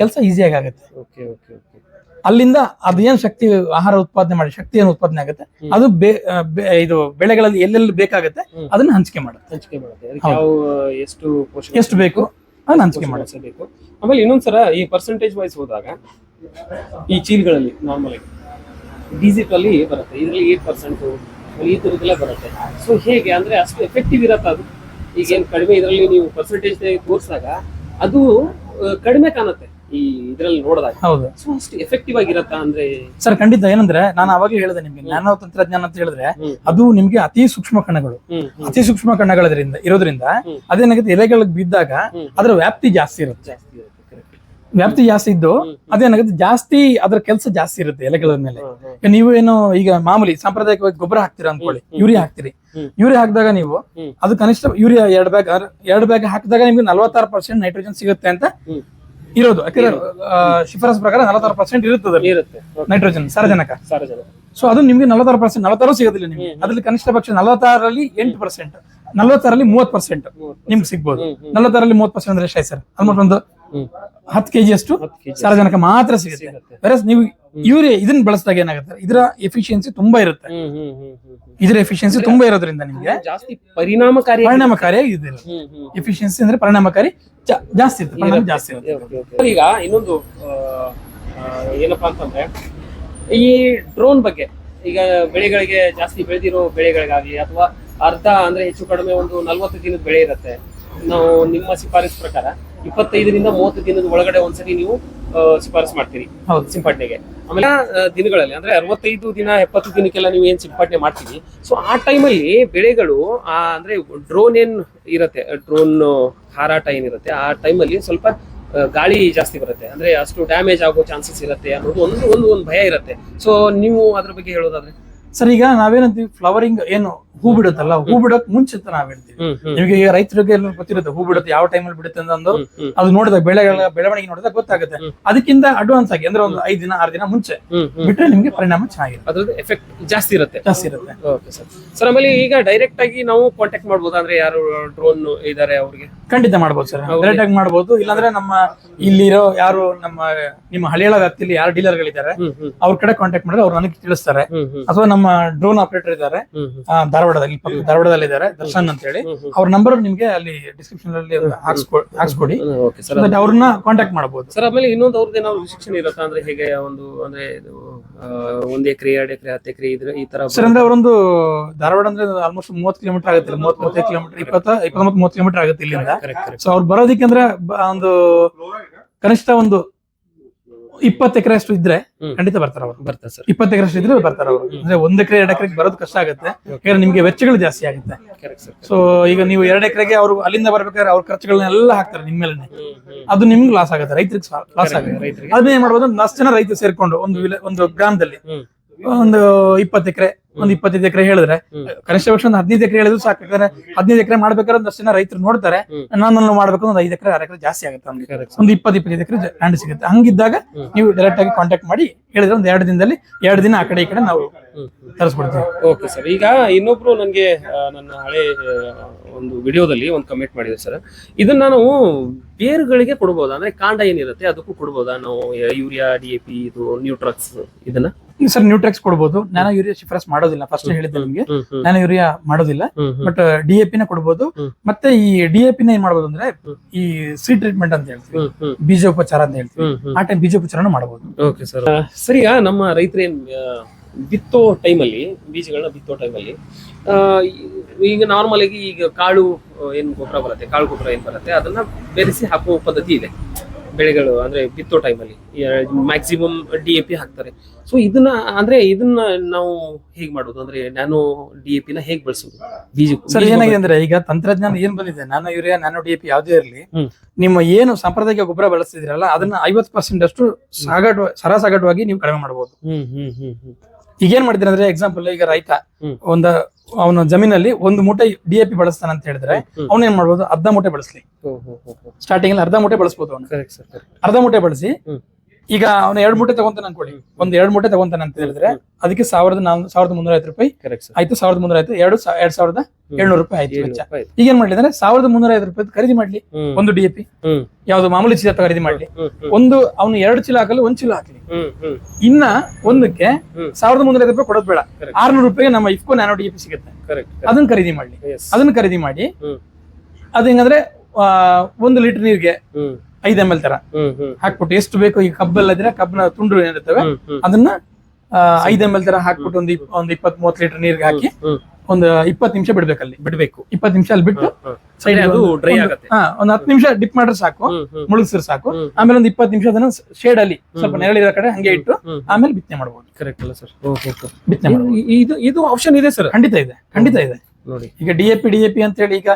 ಕೆಲಸ ಈಸಿಯಾಗಿ ಆಗುತ್ತೆ ಓಕೆ ಓಕೆ ಓಕೆ ಅಲ್ಲಿಂದ ಅದೇನ್ ಶಕ್ತಿ ಆಹಾರ ಉತ್ಪಾದನೆ ಮಾಡಿ ಶಕ್ತಿ ಏನು ಉತ್ಪಾದನೆ ಆಗುತ್ತೆ ಅದು ಇದು ಬೆಳೆಗಳಲ್ಲಿ ಎಲ್ಲೆಲ್ಲಿ ಬೇಕಾಗುತ್ತೆ ಅದನ್ನ ಹಂಚಿಕೆ ಮಾಡುತ್ತೆ. ಹಂಚಿಕೆ ಮಾಡುತ್ತೆ. ಎಷ್ಟು ಎಷ್ಟು ಬೇಕು ಅದನ್ನ ಹಂಚಿಕೆ ಮಾಡಬೇಕು ಆಮೇಲೆ ಇನ್ನೊಂದ್ಸರ ಈ ಪರ್ಸೆಂಟೇಜ್ ವೈಸ್ ಹೋದಾಗ ಈ ಚೀಲ್ಗಳಲ್ಲಿ ನಾರ್ಮಲ್ ಆಗಿ ಡಿಜಿಟ್ ಅಲ್ಲಿ ಬರುತ್ತೆ. ಇದರಲ್ಲಿ ಏಟ್ ಪರ್ಸೆಂಟ್ ಈ ತರದಲ್ಲೇ ಬರುತ್ತೆ. ಸೊ ಹೇಗೆ ಅಂದ್ರೆ ಅಷ್ಟು ಎಫೆಕ್ಟಿವ್ ಇರತ್ತ ಅದು. ಈಗ ಏನ್ ಕಡಿಮೆ ಇದರಲ್ಲಿ ನೀವು ಪರ್ಸೆಂಟೇಜ್ ತೋರಿಸಿದಾಗ ಅದು ಕಡಿಮೆ ಕಾಣುತ್ತೆ ಈ ಇದ್ರಲ್ಲಿ ನೋಡಿದಾಗ. ಹೌದು. ಸೊ ಅಷ್ಟು ಎಫೆಕ್ಟಿವ್ ಆಗಿರತ್ತಾ ಅಂದ್ರೆ ಸರ್ ಖಂಡಿತ. ಏನಂದ್ರೆ ನಾನು ಅವಾಗ ಹೇಳಿದೆ ನಿಮ್ಗೆ ನ್ಯಾನೋ ತಂತ್ರಜ್ಞಾನ ಅಂತ ಹೇಳಿದ್ರೆ ಅದು ನಿಮ್ಗೆ ಅತಿ ಸೂಕ್ಷ್ಮ ಕಣಗಳು. ಅತಿ ಸೂಕ್ಷ್ಮ ಕಣಗಳ ಇರೋದ್ರಿಂದ. ಅದೇನಾಗುತ್ತೆ ಎಲೆಗಳಿಗೆ ಬಿದ್ದಾಗ. ಅದರ ವ್ಯಾಪ್ತಿ ಜಾಸ್ತಿ ಇರುತ್ತೆ. ಜಾಸ್ತಿ ಇರುತ್ತೆ. ವ್ಯಾಪ್ತಿ ಜಾಸ್ತಿ ಇದ್ದು. ಅದೇನಾಗುತ್ತೆ ಜಾಸ್ತಿ ಅದರ ಕೆಲಸ ಜಾಸ್ತಿ ಇರುತ್ತೆ ಎಲೆಗಳ ಮೇಲೆ. ನೀವು ಏನು ಈಗ ಮಾಮೂಲಿ ಸಾಂಪ್ರದಾಯಿಕವಾಗಿ ಗೊಬ್ಬರ ಹಾಕ್ತೀರಾ ಅನ್ಕೊಳ್ಳಿ. ಯೂರಿಯಾ ಹಾಕ್ತೀರಿ. ಯೂರಿಯಾ ಹಾಕಿದಾಗ ನೀವು. ಅದು ಕನಿಷ್ಠ ಯೂರಿಯಾ ಎರಡು ಬ್ಯಾಗ್ ಎರಡು ಬ್ಯಾಗ್ ಹಾಕಿದಾಗ ನಿಮ್ಗೆ ನಲವತ್ತಾರು ಪರ್ಸೆಂಟ್ ನೈಟ್ರೋಜನ್ ಸಿಗುತ್ತೆ ಅಂತ ಇರೋದು. ಯಾಕಂದ್ರೆ ಶಿಫಾರಸು ಪ್ರಕಾರ ನಲವತ್ತಾರು ಪರ್ಸೆಂಟ್ ಇರುತ್ತದೆ ಇರುತ್ತೆ. ನೈಟ್ರೋಜನ್ ಸಾರಜನಕ. ಸೊ ಅದು ನಿಮ್ಗೆ ನಲವತ್ತಾರು ಪರ್ಸೆಂಟ್ ನಲವತ್ತಾರು ಸಿಗೋದಿಲ್ಲ ನಿಮ್ಗೆ. ಅದ್ರಲ್ಲಿ ಕನಿಷ್ಠ ಪಕ್ಷ ನಲವತ್ತಾರಲ್ಲಿ ಎಂಟು ಪರ್ಸೆಂಟ್ ನಲವತ್ತಾರಲ್ಲಿ ಮೂವತ್ ಪರ್ಸೆಂಟ್ ನಿಮ್ಗೆ ಸಿಗ್ಬೋದು. ನಲವತ್ತಾರಲ್ಲಿ ಮೂವತ್ ಪರ್ಸೆಂಟ್ ಅಂದ್ರೆ ಎಷ್ಟಾಯ್ತು ಸರ್? ಆಲ್ಮೋಸ್ಟ್ ಒಂದು. ಹತ್ತು ಕೆಜಿ ಅಷ್ಟು ಸಾರಜನಕ ಮಾತ್ರ ಸಿಗುತ್ತೆ. ನೀವು ಯೂರಿಯಾ ಇದನ್ನ ಬಳಸಿದಾಗ ಏನಾಗುತ್ತೆ? ಇದರ ಎಫಿಷಿಯನ್ಸಿ ತುಂಬಾ ಇರುತ್ತೆ. ಇದರ ಎಫಿಷಿಯನ್ಸಿ ತುಂಬಾ ಇರೋದ್ರಿಂದ ನಿಮ್ಗೆ ಜಾಸ್ತಿ ಪರಿಣಾಮಕಾರಿ ಪರಿಣಾಮಕಾರಿಯಾಗಿ ಇದೆ. ಎಫಿಷಿಯನ್ಸಿ ಅಂದ್ರೆ ಪರಿಣಾಮಕಾರಿ ಜಾಸ್ತಿ ಇರುತ್ತೆ. ಪರಿಣಾಮ ಜಾಸ್ತಿ ಇರುತ್ತೆ. Okay, okay. ಈಗ ಇನ್ನೊಂದು ಏನಪ್ಪಾ ಅಂತಂದ್ರೆ ಈ ಡ್ರೋನ್ ಬಗ್ಗೆ ಈಗ ಬೆಳೆಗಳಿಗೆ ಜಾಸ್ತಿ ಬೆಳೆದಿರೋ ಬೆಳೆಗಳಿಗಾಗ್ಲಿ ಅಥವಾ ಅರ್ಧ ಅಂದ್ರೆ ಹೆಚ್ಚು ಕಡಿಮೆ ಒಂದು ನಲ್ವತ್ತು ದಿನದ ಬೆಳೆ ಇರುತ್ತೆ. ನಾವು ನಿಮ್ಮ ಶಿಫಾರಸ್ ಪ್ರಕಾರ ಇಪ್ಪತ್ತೈದರಿಂದ ಮೂವತ್ತು ದಿನದ ಒಳಗಡೆ ಒಂದ್ಸರಿ ನೀವು ಶಿಫಾರಸು ಮಾಡ್ತೀರಿ ಸಿಂಪಡಣೆಗೆ ಆಮೇಲೆ ದಿನಗಳಲ್ಲಿ ಅಂದ್ರೆ ಅರವತ್ತೈದು ದಿನ ಎಪ್ಪತ್ತು ದಿನಕ್ಕೆಲ್ಲ ನೀವು ಏನ್ ಸಿಂಪಡಣೆ ಮಾಡ್ತೀವಿ ಸೊ ಆ ಟೈಮಲ್ಲಿ ಬೆಳೆಗಳು ಆ ಅಂದ್ರೆ ಡ್ರೋನ್ ಏನ್ ಇರುತ್ತೆ ಡ್ರೋನ್ ಹಾರಾಟ ಏನಿರುತ್ತೆ ಆ ಟೈಮಲ್ಲಿ ಸ್ವಲ್ಪ ಗಾಳಿ ಜಾಸ್ತಿ ಬರುತ್ತೆ. ಅಂದ್ರೆ ಅಷ್ಟು ಡ್ಯಾಮೇಜ್ ಆಗೋ ಚಾನ್ಸಸ್ ಇರುತ್ತೆ ಅನ್ನೋದು ಒಂದು ಒಂದು ಒಂದು ಭಯ ಇರುತ್ತೆ. ಸೊ ನೀವು ಅದ್ರ ಬಗ್ಗೆ ಹೇಳೋದಾದ್ರೆ? ಸರ್ ಈಗ ನಾವೇನಂತೀವಿ? ಫ್ಲವರಿಂಗ್ ಏನು ಹೂ ಬಿಡುತ್ತಲ್ಲ ಹೂ ಬಿಡಕ್ ಮುಂಚೆ ಅಂತ ನಾವ್ ಹೇಳ್ತೀವಿ ನಿಮಗೆ ಈಗ ರೈತರಿಗೆ ಎಲ್ಲ ಗೊತ್ತಿರುತ್ತೆ ಹೂ ಬಿಡುತ್ತೆ ಯಾವ ಟೈಮಲ್ಲಿ ಬಿಡುತ್ತೆ ಅಂತ ಅಂದು. ನೋಡಿದಾಗ ಬೆಳೆಗಳ ಬೆಳವಣಿಗೆ ನೋಡಿದಾಗ ಗೊತ್ತಾಗುತ್ತೆ. ಅದಕ್ಕಿಂತ ಅಡ್ವಾನ್ಸ್ ಆಗಿ ಅಂದ್ರೆ ಒಂದು ಐದ್ ದಿನ ಆರು ದಿನ ಮುಂಚೆ ಬಿಟ್ರೆ ನಿಮ್ಗೆ ಪರಿಣಾಮ ಚೆನ್ನಾಗಿರುತ್ತೆ. ಅದ್ರದ್ದು ಎಫೆಕ್ಟ್ ಜಾಸ್ತಿ ಇರುತ್ತೆ. ಜಾಸ್ತಿ ಇರುತ್ತೆ. ಓಕೆ ಸರ್ ಸರ್ ಆಮೇಲೆ ಈಗ ಡೈರೆಕ್ಟ್ ಆಗಿ ನಾವು ಕಾಂಟ್ಯಾಕ್ಟ್ ಮಾಡ್ಬೋದು? ಅಂದ್ರೆ ಯಾರು ಡ್ರೋನ್ ಇದಾರೆ ಅವ್ರಿಗೆ? ಖಂಡಿತ ಮಾಡ್ಬೋದು ಸರ್ ಡೈರೆಕ್ಟ್ ಆಗಿ ಮಾಡ್ಬೋದು. ಇಲ್ಲಾಂದ್ರೆ ನಮ್ಮ ಇಲ್ಲಿರೋ ಯಾರು ನಮ್ಮ ನಿಮ್ಮ ಹಳೆಯ ವ್ಯಾಪ್ತಿಯಲ್ಲಿ ಯಾರು ಡೀಲರ್ಗಳಿದ್ದಾರೆ ಅವ್ರ ಕಡೆ ಕಾಂಟ್ಯಾಕ್ಟ್ ಮಾಡಿದ್ರೆ ಅವ್ರು ನನಗೆ ತಿಳಿಸ್ತಾರೆ. ಅಥವಾ ನಮ್ಮ ಡ್ರೋನ್ ಆಪರೇಟರ್ ಇದ್ದಾರೆ. ಆ, ಧಾರವಾಡದಲ್ಲಿ ಪಕ್ಕ ಧಾರವಾಡದಲ್ಲಿ ಇದ್ದಾರೆ. ದರ್ಶನ್ ಅಂತ ಹೇಳಿ ಅವ್ರ ನಂಬರ್ ನಿಮ್ಗೆ ಅಲ್ಲಿ ಡಿಸ್ಕ್ರಿಪ್ಷನ್ ಅಲ್ಲಿ ಹಾಕ್ಸ್ಕೊ ಹಾಕ್ಸ್ಕೊಡಿ. ಓಕೆ ಸರ್ So that ಅವ್ರನ್ನ ಕಾಂಟ್ಯಾಕ್ಟ್ ಮಾಡಬಹುದು ಸರ್ ಆಮೇಲೆ ಇನ್ನೊಂದು ಅವ್ರದ್ದು ಏನಾದ್ರು ಶಿಕ್ಷಣ ಇರುತ್ತಾ? ಅಂದ್ರೆ ಹೇಗೆ ಒಂದು ಅಂದ್ರೆ ಇದು ಆ, ಒಂದ್ ಎಕರೆ ಎರಡು ಎಕರೆ ಹತ್ತು ಎಕರೆ ಇದ್ರೆ ಈ ತರ ಸರ್ ಅಂದ್ರೆ ಅವರೊಂದು ಧಾರವಾಡ ಅಂದ್ರೆ ಆಲ್ಮೋಸ್ಟ್ ಮೂವತ್ತು ಕಿಲೋಮೀಟರ್ ಆಗುತ್ತೆ. ಮೂವತ್ತು ಮೂವತ್ತೈದು ಕಿಲೋಮೀಟರ್ ಇಪ್ಪತ್ತ ಇಪ್ಪತ್ತೊಂಬತ್ತು ಮೂವತ್ತು ಕಿಲೋಮೀಟರ್ ಆಗುತ್ತೆ ಇಲ್ಲಿಂದ. ಕರೆಕ್ಟ್ ಸೊ ಅವ್ರು ಬರೋದಕ್ಕೆ ಅಂದ್ರೆ ಬ- ಒಂದು ಕನಿಷ್ಠ ಒಂದು ಇಪ್ಪತ್ತು ಎಕರೆ ಅಷ್ಟು ಇದ್ರೆ ಖಂಡಿತ ಬರ್ತಾರೆ ಅವರು. ಬರ್ತಾರೆ ಸರ್. ಇಪ್ಪತ್ತು ಎಕರೆ ಅಷ್ಟು ಇದ್ರೆ ಬರ್ತಾರೆ ಅವರು. ಅಂದ್ರೆ ಒಂದ್ ಎಕರೆ ಎರಡು ಎಕರೆಗೆ ಬರೋದು ಕಷ್ಟ ಆಗುತ್ತೆ. ಯಾಕಂದ್ರೆ ನಿಮ್ಗೆ ವೆಚ್ಚಗಳು ಜಾಸ್ತಿ ಆಗುತ್ತೆ. ಸೊ ಈಗ ನೀವು ಎರಡು ಎಕರೆಗೆ ಅವರು ಅಲ್ಲಿಂದ ಬರ್ಬೇಕಾದ್ರೆ ಅವ್ರ ಖರ್ಚುಗಳನ್ನೆಲ್ಲ ಹಾಕ್ತಾರೆ ನಿಮ್ಮ ಮೇಲೆ ಅದು ನಿಮ್ಗೆ ಲಾಸ್ ಆಗುತ್ತೆ ರೈತರಿಗೆ ಲಾಸ್ ಆಗುತ್ತೆ. ಅದನ್ನ ಏನ್ ಮಾಡ್ಬೋದು ನಾಲ್ಕು ಜನ ರೈತರು ಸೇರ್ಕೊಂಡು ಒಂದು ಒಂದು ಗ್ರಾಮದಲ್ಲಿ ಒಂದು ಇಪ್ಪತ್ತು ಎಕರೆ ಒಂದು ಇಪ್ಪತ್ತೈದು ಎಕರೆ ಹೇಳಿದ್ರೆ ಹ್ಮ್. ಕನಿಷ್ಠ ಪಕ್ಷ ಒಂದು ಹದಿನೈದು ಎಕರೆ ಹೇಳಿದ್ರು ಸಾಕು. ಯಾಕಂದ್ರೆ ಹದಿನೈದು ಎಕರೆ ಮಾಡ್ಬೇಕಾದ್ರೆ ಒಂದಷ್ಟು ಜನ ರೈತರು ನೋಡ್ತಾರೆ. ನಾನು ಮಾಡ್ಬೇಕು ಒಂದು ಐದು ಎಕರೆ ಆರು ಎಕರೆ ಜಾಸ್ತಿ ಆಗುತ್ತೆ ನಮ್ಗೆ. ಒಂದು ಇಪ್ಪತ್ತು ಇಪ್ಪತ್ತೈದು ಎಕರೆ ಲ್ಯಾಂಡ್ ಸಿಗುತ್ತೆ. ಹಂಗಿದ್ದಾಗ ನೀವು ಡೈರೆಕ್ಟ್ ಆಗಿ ಕಾಂಟ್ಯಾಕ್ಟ್ ಮಾಡಿ ಹೇಳಿದ್ರೆ ಒಂದ್ ಎರಡು ದಿನದಲ್ಲಿ ಎರಡು ದಿನ ಆ ಕಡೆ ಈ ಕಡೆ ನಾವು ತರಿಸ್ಬಿಡ್ತೀವಿ ಓಕೆ ಸರ್ ಈಗ ಇನ್ನೊಬ್ರು ನನಗೆ ನನ್ನ ಹಳೆ ಒಂದು ವಿಡಿಯೋದಲ್ಲಿ ಒಂದು ಕಮೆಂಟ್ ಮಾಡಿದೆ ಸರ್ ಇದನ್ನ ನಾವು ಬೇರುಗಳಿಗೆ ಕೊಡ್ಬೋದಾ? ಅಂದ್ರೆ ಕಾಂಡ ಏನಿರುತ್ತೆ ಅದಕ್ಕೂ ಕೊಡ್ಬೋದಾ? ನಾವು ಯೂರಿಯಾ ಡಿ ಎ ಪಿ ಇದು ನ್ಯೂಟ್ರಕ್ಸ್ ಇದನ್ನ? ಸರ್ ನ್ಯೂಟ್ರೆಕ್ಸ್ ಕೊಡ್ಬೋದು. ನಾನು ಯೂರಿಯಾ ಶಿಫಾರಸ್ ಮಾಡೋದಿಲ್ಲ. ಫಸ್ಟ್ ಹೇಳಿದ್ದೆ ನಿಮಗೆ. ನ್ಯಾನೋ ಯೂರಿಯಾ ಮಾಡೋದಿಲ್ಲ. ಬಟ್ ಡಿ ಎ ಪಿನ ಕೊಡ್ಬೋದು. ಮತ್ತೆ ಈ ಡಿ ಎ ಪಿನ ಏನ್ ಮಾಡ್ಬೋದು ಅಂದ್ರೆ ಈ ಸಿ ಟ್ರೀಟ್ಮೆಂಟ್ ಅಂತ ಹೇಳ್ತೀವಿ. ಬೀಜೋಪಚಾರ ಅಂತ ಹೇಳ್ತೀವಿ. ಆ ಟೈಮ್ ಬೀಜೋಪಚಾರನೂ ಮಾಡಬಹುದು ಓಕೆ ಸರ್ ಸರಿಯಾ ನಮ್ಮ ರೈತರೇನ್ ಬಿತ್ತೋ ಟೈಮಲ್ಲಿ ಬೀಜಗಳನ್ನ ಬಿತ್ತೋ ಟೈಮಲ್ಲಿ ಈಗ ನಾರ್ಮಲ್ ಆಗಿ ಈಗ ಕಾಳು ಏನ್ ಗೊಬ್ಬರ ಬರುತ್ತೆ ಕಾಳು ಗೊಬ್ಬರ ಏನ್ ಬರುತ್ತೆ ಅದನ್ನ ಬೆರೆಸಿ ಹಾಕುವ ಪದ್ಧತಿ ಇದೆ. ಬೆಳೆಗಳು ಅಂದ್ರೆ ಬಿತ್ತೋ ಟೈಮಲ್ಲಿ ಮ್ಯಾಕ್ಸಿಮಮ್ ಡಿ ಎ ಪಿ ಹಾಕ್ತಾರೆ. ಸೊ ಇದನ್ನ ಅಂದ್ರೆ ಇದನ್ನ ನಾವು ಹೇಗ್ ಮಾಡೋದು? ಅಂದ್ರೆ ನಾನು ಡಿ ಎ ಪಿನ ಹೇಗ್ ಬಳಸೋದು? ಬೀಜ ಸರ್ ಏನಾಗಿದೆ ಅಂದ್ರೆ ಈಗ ತಂತ್ರಜ್ಞಾನ ಏನ್ ಬಂದಿದೆ? ನಾನು ಯೂರಿಯಾ ನಾನು ಡಿ ಎ ಪಿ ಯಾವ್ದೇ ಇರಲಿ ನಿಮ್ಮ ಏನು ಸಾಂಪ್ರದಾಯಿಕ ಗೊಬ್ಬರ ಬಳಸ್ತಿದಿರಲ್ಲ ಅದನ್ನ ಐವತ್ ಪರ್ಸೆಂಟ್ ಅಷ್ಟು ಸಾಗಟ ಸರಾಸಗಟವಾಗಿ ನೀವು ಕಡಿಮೆ ಮಾಡಬಹುದು ಈಗ ಏನ್ ಮಾಡ್ತೀರಿ ಅಂದ್ರೆ ಎಕ್ಸಾಂಪಲ್ ಈಗ ರೈತ. ಒಂದ ಅವನ ಜಮೀನಲ್ಲಿ ಒಂದು ಮೂಟೆ ಡಿ ಎ ಪಿ ಬಳಸ್ತಾನೆ ಅಂತ ಹೇಳಿದ್ರೆ ಅವನ ಏನ್ ಮಾಡ್ಬೋದು? ಅರ್ಧ ಮೂಟೆ ಬಳಸ್ಲಿ. ಸ್ಟಾರ್ಟಿಂಗ್ ಅಲ್ಲಿ ಅರ್ಧ ಮೂಟೆ ಬಳಸ್ಬೋದು ಅವನು. ಅರ್ಧ ಮೂಟೆ ಬಳಸಿ. ಈಗ ಅವ್ನ ಎರಡ್ ಮೂಟೆ ತಗೊಂತಾನೆ ಅನ್ಕೊಳ್ಳಿ. ಒಂದ್ ಎರಡ್ ಮೂಟೆ ತಗೊಂತಾನೆ ಅಂತ ಹೇಳಿದ್ರೆ ಅದಕ್ಕೆ ಸಾವಿರದ ಸಾವಿರದ ಮುನ್ನೂರ ಐವತ್ತು ರೂಪಾಯಿ ಆಯ್ತು. ಸಾವಿರದ ಮುನ್ನೂರ ಆಯ್ತು ಎರಡು ಎರಡ್ ಸಾವಿರದ ಏಳ್ನೂರು ರೂಪಾಯಿ ಆಯ್ತು ವೆಚ್ಚ. ಈಗ ಏನ್ ಮಾಡ್ಲಿ ಅಂದ್ರೆ ಸಾವಿರದ ಮುನ್ನೂರ ಐವತ್ತು ರೂಪಾಯಿ ಖರೀದಿ ಮಾಡ್ಲಿ. ಒಂದು ಡಿ ಎ ಪಿ. ಯಾವ್ದು ಮಾಮೂಲಿ ಚೀಲ ಖರೀದಿ ಮಾಡ್ಲಿ. ಒಂದು ಅವನು ಎರಡು ಚೀಲ ಹಾಕಲಿ ಒಂದ್ ಚೀಲ ಹಾಕ್ಲಿ. ಇನ್ನ ಒಂದಕ್ಕೆ. ಸಾವಿರದ ಮುನ್ನೂರ ಐದು ರೂಪಾಯಿ ಕೊಡೋದು ಬೇಡ. ಆರ್ನೂರು ರೂಪಾಯಿಗೆ ನಮ್ಮ IFFCO nano D A P ಸಿಗುತ್ತೆ. ಅದನ್ನ ಖರೀದಿ ಮಾಡ್ಲಿ. ಅದನ್ನ ಖರೀದಿ ಮಾಡಿ ಅದ್ ಹೆಂಗಂದ್ರೆ ಒಂದು ಲೀಟರ್ ನೀರಿಗೆ ಐದ್ ಎಂ ಎಲ್ ತರ. ಹಾಕ್ಬಿಟ್ಟು ಎಷ್ಟು ಬೇಕು ಈ ಕಬ್ಬೆಲ್ಲ ಇದ್ರೆ ಕಬ್ಬಿನ ತುಂಡು ಏನಿರ್ತವೆ ಅದನ್ನ ಐದ್ ಎಂ ಎಲ್ ತರ ಹಾಕ್ಬಿಟ್ಟು ಒಂದು ಒಂದು ಇಪ್ಪತ್ ಮೂವತ್ ಲೀಟರ್ ನೀರ್ಗೆ ಹಾಕಿ ಒಂದು ಇಪ್ಪತ್ತು ನಿಮಿಷ ಬಿಡ್ಬೇಕಲ್ಲಿ ಬಿಡ್ಬೇಕು. ಇಪ್ಪತ್ ನಿಮಿಷ ಅಲ್ಲಿ ಬಿಟ್ಟು ಗೆ ಅದು ಡ್ರೈ ಆಗತ್ತೆ. ಒಂದ್ ಹತ್ತು ನಿಮಿಷ ಡಿಪ್ ಮಾಡ್ರೆ ಸಾಕು. ಹ್ಮ್ ಸಾಕು. ಆಮೇಲೆ ಒಂದು ಇಪ್ಪತ್ ನಿಮಿಷ ಅದನ್ನ ಶೇಡ್ ಅಲ್ಲಿ ಸ್ವಲ್ಪ ನೆರಳಿರೋ ಕಡೆ ಹಂಗೆ ಇಟ್ಟು ಆಮೇಲೆ ಬಿತ್ತನೆ ಮಾಡಬಹುದು ಕರೆಕ್ಟ್ ಅಲ್ಲ ಸರ್ ಬಿತ್ತನೆ ಇದು ಇದು ಆಪ್ಷನ್ ಇದೆ ಸರ್ ಖಂಡಿತ ಇದೆ ಖಂಡಿತ ಇದೆ. ನೋಡಿ. ಈಗ ಡಿಎಪಿ ಡಿಎಪಿ ಅಂತ ಹೇಳಿ ಈಗ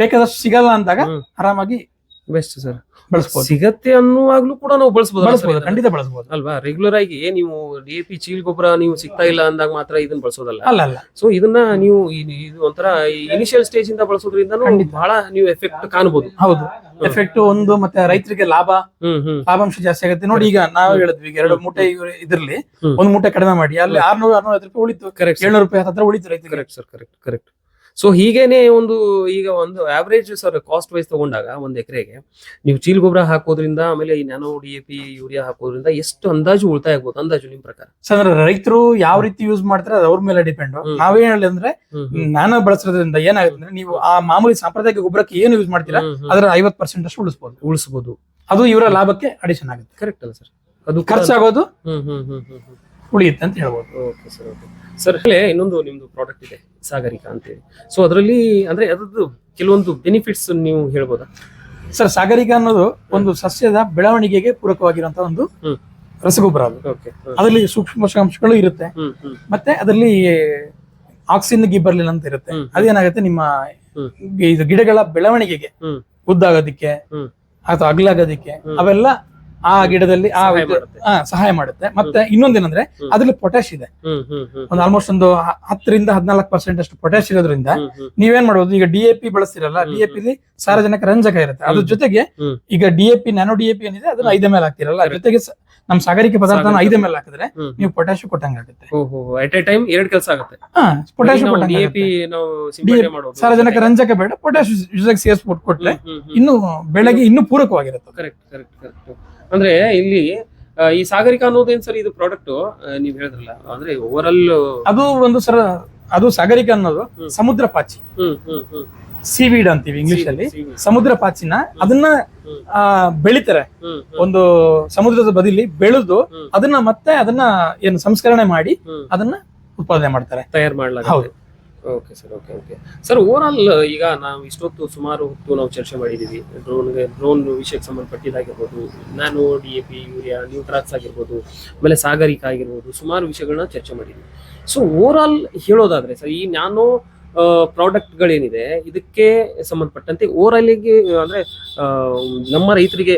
ಬೇಕಾದಷ್ಟು ಸಿಗಲ್ಲ ಅಂದಾಗ. ಆರಾಮಾಗಿ ಬೆಸ್ಟ್ ಸರ್ ಬಳಸ್ಬೋದು. ಸಿಗತ್ತೆ ಅನ್ನುವಾಗ್ಲೂ ಕೂಡ ನಾವು ಬಳಸಬಹುದು ಬಳಸ್ಬೋದು ಖಂಡಿತ ಬಳಸ್ಬೋದು. ಅಲ್ವಾ? ರೆಗ್ಯುಲರ್ ಆಗಿ ನೀವು ಡಿ ಎ ಪಿ ಚೀಲ್ ಗೊಬ್ಬರ ನೀವು ಸಿಗ್ತಾ ಇಲ್ಲ ಅಂದಾಗ ಮಾತ್ರ ಇದನ್ನ ಬಳಸೋದಲ್ಲ. ಅಲ್ಲ ಅಲ್ಲ. ಸೊ ಇದನ್ನ ನೀವು ಇದು ಒಂಥರ ಇನಿಷಿಯಲ್ ಸ್ಟೇಜ್ ಇಂದ ಬಳಸೋದ್ರಿಂದ ಬಹಳ ನೀವು ಎಫೆಕ್ಟ್ ಕಾಣಬಹುದು ಹೌದು. ಎಫೆಕ್ಟ್ ಒಂದು ಮತ್ತೆ ರೈತರಿಗೆ ಲಾಭ ಲಾಭಾಂಶ ಜಾಸ್ತಿ ಆಗುತ್ತೆ. ನೋಡಿ ಈಗ ನಾವು ಹೇಳಿದ್ವಿ ಈಗ ಎರಡು ಮೂಟೆ ಇದ್ರಲ್ಲಿ ಒಂದು ಮೂಟೆ ಕಡಿಮೆ ಮಾಡಿ. ಅಲ್ಲಿ ಆರ್ನೂರು ಆರ್ನೂರ ಐವತ್ತು ರೂಪಾಯಿ ಉಳಿತು. ಕರೆಕ್ಟ್ ಏಳ್ನೂರು ರೂಪಾಯಿ ಹತ್ರ ಉಳಿತು ರೈತರಿಗೆ. Correct sir correct correct so ಹೀಗೇನೆ ಒಂದು ಈಗ ಒಂದು ಆವ್ರೇಜ್ ಸರ್ ಕಾಸ್ಟ್ ವೈಸ್ ತಗೊಂಡಾಗ ಒಂದ್ ಎಕರೆಗೆ ನೀವು ಚೀಲ್ ಗೊಬ್ಬರ ಹಾಕೋದ್ರಿಂದ ಆಮೇಲೆ ಈ nano D A P urea ಹಾಕೋದ್ರಿಂದ ಎಷ್ಟು ಅಂದಾಜು ಉಳಿತಾಯ ಆಗ್ಬೋದು ಅಂದಾಜು ನಿಮ್ ಪ್ರಕಾರ? ಸರ್ ರೈತರು ಯಾವ ರೀತಿ ಯೂಸ್ ಮಾಡ್ತಾರೆ ಅದು ಅವ್ರ ಮೇಲೆ ಡಿಪೆಂಡ್ ನಾವೇ ಹೇಳಿ ಅಂದ್ರೆ. ನಾನು ಬಳಸೋದ್ರಿಂದ ಏನಾಗುತ್ತೆ ಅಂದ್ರೆ ನೀವು ಆ ಮಾಮೂಲಿ ಸಾಂಪ್ರದಾಯಿಕ ಗೊಬ್ಬರಕ್ಕೆ ಏನು ಯೂಸ್ ಮಾಡ್ತೀರಾ ಅದ್ರ. ಅದರ ಐವತ್ ಪರ್ಸೆಂಟ್ ಅಷ್ಟು ಉಳಿಸಬಹುದು ಉಳಿಸಬಹುದು ಅದು ಇವರ ಲಾಭಕ್ಕೆ ಅಡಿಷನ್ ಆಗುತ್ತೆ. ಕರೆಕ್ಟ್ ಅಲ್ಲ ಸರ್. ಅದು ಖರ್ಚಾಗೋದು ಹ್ಮ್ ಹ್ಮ್ ಹ್ಮ್ ಹ್ಮ್ ಹ್ಮ್. ಉಳಿಯುತ್ತೆ ಅಂತ ಹೇಳ್ಬೋದು ಓಕೆ ಸರ್ ಓಕೆ ಸರ್ ಅಲ್ಲೇ ಇನ್ನೊಂದು ನಿಮ್ದು ಪ್ರಾಡಕ್ಟ್ ಇದೆ ಸಾಗರಿಕಾ ಅಂತೇಳಿ ಸೊ ಅದರಲ್ಲಿ ಅಂದ್ರೆ ಅದ್ರದ್ದು ಕೆಲವೊಂದು ಬೆನಿಫಿಟ್ಸ್ ನೀವು ಹೇಳ್ಬೋದಾ ಸರ್ ಸಾಗರಿಕ ಅನ್ನೋದು ಒಂದು ಸಸ್ಯದ ಬೆಳವಣಿಗೆಗೆ ಪೂರಕವಾಗಿರುವಂತ ಒಂದು ಹ್ಮ್. ರಸಗೊಬ್ಬರ ಅದು ಓಕೆ ಅದರಲ್ಲಿ ಸೂಕ್ಷ್ಮ ಪೋಷಕಾಂಶಗಳು ಇರುತ್ತೆ ಹ್ಮ್ ಹ್ಮ್ ಮತ್ತೆ ಅದರಲ್ಲಿ ಆಕ್ಸಿನ್ ಗಿಬ್ಬರ್ಲಿನ್ ಅಂತ ಇರುತ್ತೆ ಹ್ಮ್. ಅದೇನಾಗುತ್ತೆ ನಿಮ್ಮ ಹ್ಮ್. ಇದು ಗಿಡಗಳ ಬೆಳವಣಿಗೆಗೆ ಹ್ಮ್. ಉದ್ದಾಗೋದಿಕ್ಕೆ ಹ್ಮ್. ಅಥವಾ ಅಗಲಾಗೋದಿಕ್ಕೆ. ಅವೆಲ್ಲ ಆ ಗಿಡದಲ್ಲಿ ಆ ಸಹಾಯ ಮಾಡುತ್ತೆ. ಮತ್ತೆ ಇನ್ನೊಂದೇನಂದ್ರೆ. ಅದ್ರಲ್ಲಿ ಪೊಟ್ಯಾಶ್ ಇದೆ. ಒಂದು ಆಲ್ಮೋಸ್ಟ್ ಒಂದು ಹತ್ತರಿಂದ ಹದಿನಾಲ್ಕು ಪರ್ಸೆಂಟ್ ಅಷ್ಟು ಪೊಟ್ಯಾಶ್ ಇರೋದ್ರಿಂದ ನೀವೇನ್ ಮಾಡಬಹುದು ಈಗ ಡಿ ಎ ಪಿ ಬಳಸ್ತಿರಲ್ಲ ಹ್ಮ್. ಡಿ ಎ ಪಿ ಸಾರಜನಕ ರಂಜಕ ಇರುತ್ತೆ. ಅದ್ರ ಜೊತೆಗೆ ಈಗ D A P nano D A P ಏನಿದೆ ಅದನ್ನ ಐದ ಮೇಲೆ ಹಾಕ್ತಿರಲ್ಲ ಅದ್ರ ಜೊತೆಗೆ ನಮ್ ಸಾಗರಿಕೆ ಪದಾರ್ಥನ ಐದ ಮೇಲೆ ಹಾಕಿದ್ರೆ ನೀವು ಪೊಟ್ಯಾಶ್ ಕೊಟ್ಟಂಗ ಆಗುತ್ತೆ ಓಹೋ ಅಟ್ ಎ ಟೈಮ್ ಎರಡು ಕೆಲಸ ಆಗುತ್ತೆ. ಪೊಟ್ಯಾಶ್ ಕೊಟ್ಟಂಗ ಸಾರಜನಕ ರಂಜಕ ಬೇಡ ಪೊಟ್ಯಾಶ್ ಯೂಸಾಗಿ ಸೇರಿಸ್ಬಿಟ್ಟು ಕೊಟ್ರೆ ಇನ್ನು ಬೆಳಗ್ಗೆ ಇನ್ನೂ ಪೂರಕವಾಗಿರುತ್ತೆ. ಕರೆಕ್ಟ್ ಕರೆಕ್ಟ್ ಕರೆಕ್ಟ್ ಅಂದ್ರೆ ಇಲ್ಲಿ ಈ ಸಾಗರಿಕ ಅನ್ನೋದೇನ್ ಸರ್ ಇದು ಪ್ರಾಡಕ್ಟ್ ನೀವ್ ಹೇಳಿದ್ರಲ್ಲ ಅಂದ್ರೆ ಓವರ್ ಆಲ್ ಅದು ಒಂದು ಸರ ಅದು ಸಾಗರಿಕ ಅನ್ನೋದು. ಸಮುದ್ರ ಪಾಚಿ. ಸೀವೀಡ್ ಅಂತೀವಿ ಇಂಗ್ಲಿಷ್ ಅಲ್ಲಿ. ಸಮುದ್ರ ಪಾಚಿನ ಅದನ್ನ ಬೆಳಿತಾರೆ. ಒಂದು ಸಮುದ್ರದ ಬದಿಲಿ ಬೆಳೆದು ಅದನ್ನ ಮತ್ತೆ ಅದನ್ನ ಏನು ಸಂಸ್ಕರಣೆ ಮಾಡಿ ಅದನ್ನ ಉತ್ಪಾದನೆ ಮಾಡ್ತಾರೆ. ತಯಾರು ಮಾಡಲಾಗ ಹೌದು. Okay sir okay okay sir overall ಈಗ ನಾವು ಇಷ್ಟೊತ್ತು ಸುಮಾರು ಹೊತ್ತು ನಾವು ಚರ್ಚೆ ಮಾಡಿದ್ದೀವಿ ಡ್ರೋನ್ಗೆ ಡ್ರೋನ್ ವಿಷಯಕ್ಕೆ ಸಂಬಂಧಪಟ್ಟಿದ್ದಾಗಿರ್ಬೋದು nano D A P urea Nutrax ಆಗಿರ್ಬೋದು, ಆಮೇಲೆ ಸಾಗರಿಕ ಆಗಿರ್ಬೋದು, ಸುಮಾರು ವಿಷಯಗಳನ್ನ ಚರ್ಚೆ ಮಾಡಿದ್ವಿ. ಸೊ ಓವರ್ ಆಲ್ ಹೇಳೋದಾದ್ರೆ ಸರ್ ಈ ನ್ಯಾನೋ ಪ್ರಾಡಕ್ಟ್ಗಳೇನಿದೆ ಇದಕ್ಕೆ ಸಂಬಂಧಪಟ್ಟಂತೆ ಓವರ್ ಆಲಿಗೆ ಅಂದ್ರೆ ನಮ್ಮ ರೈತರಿಗೆ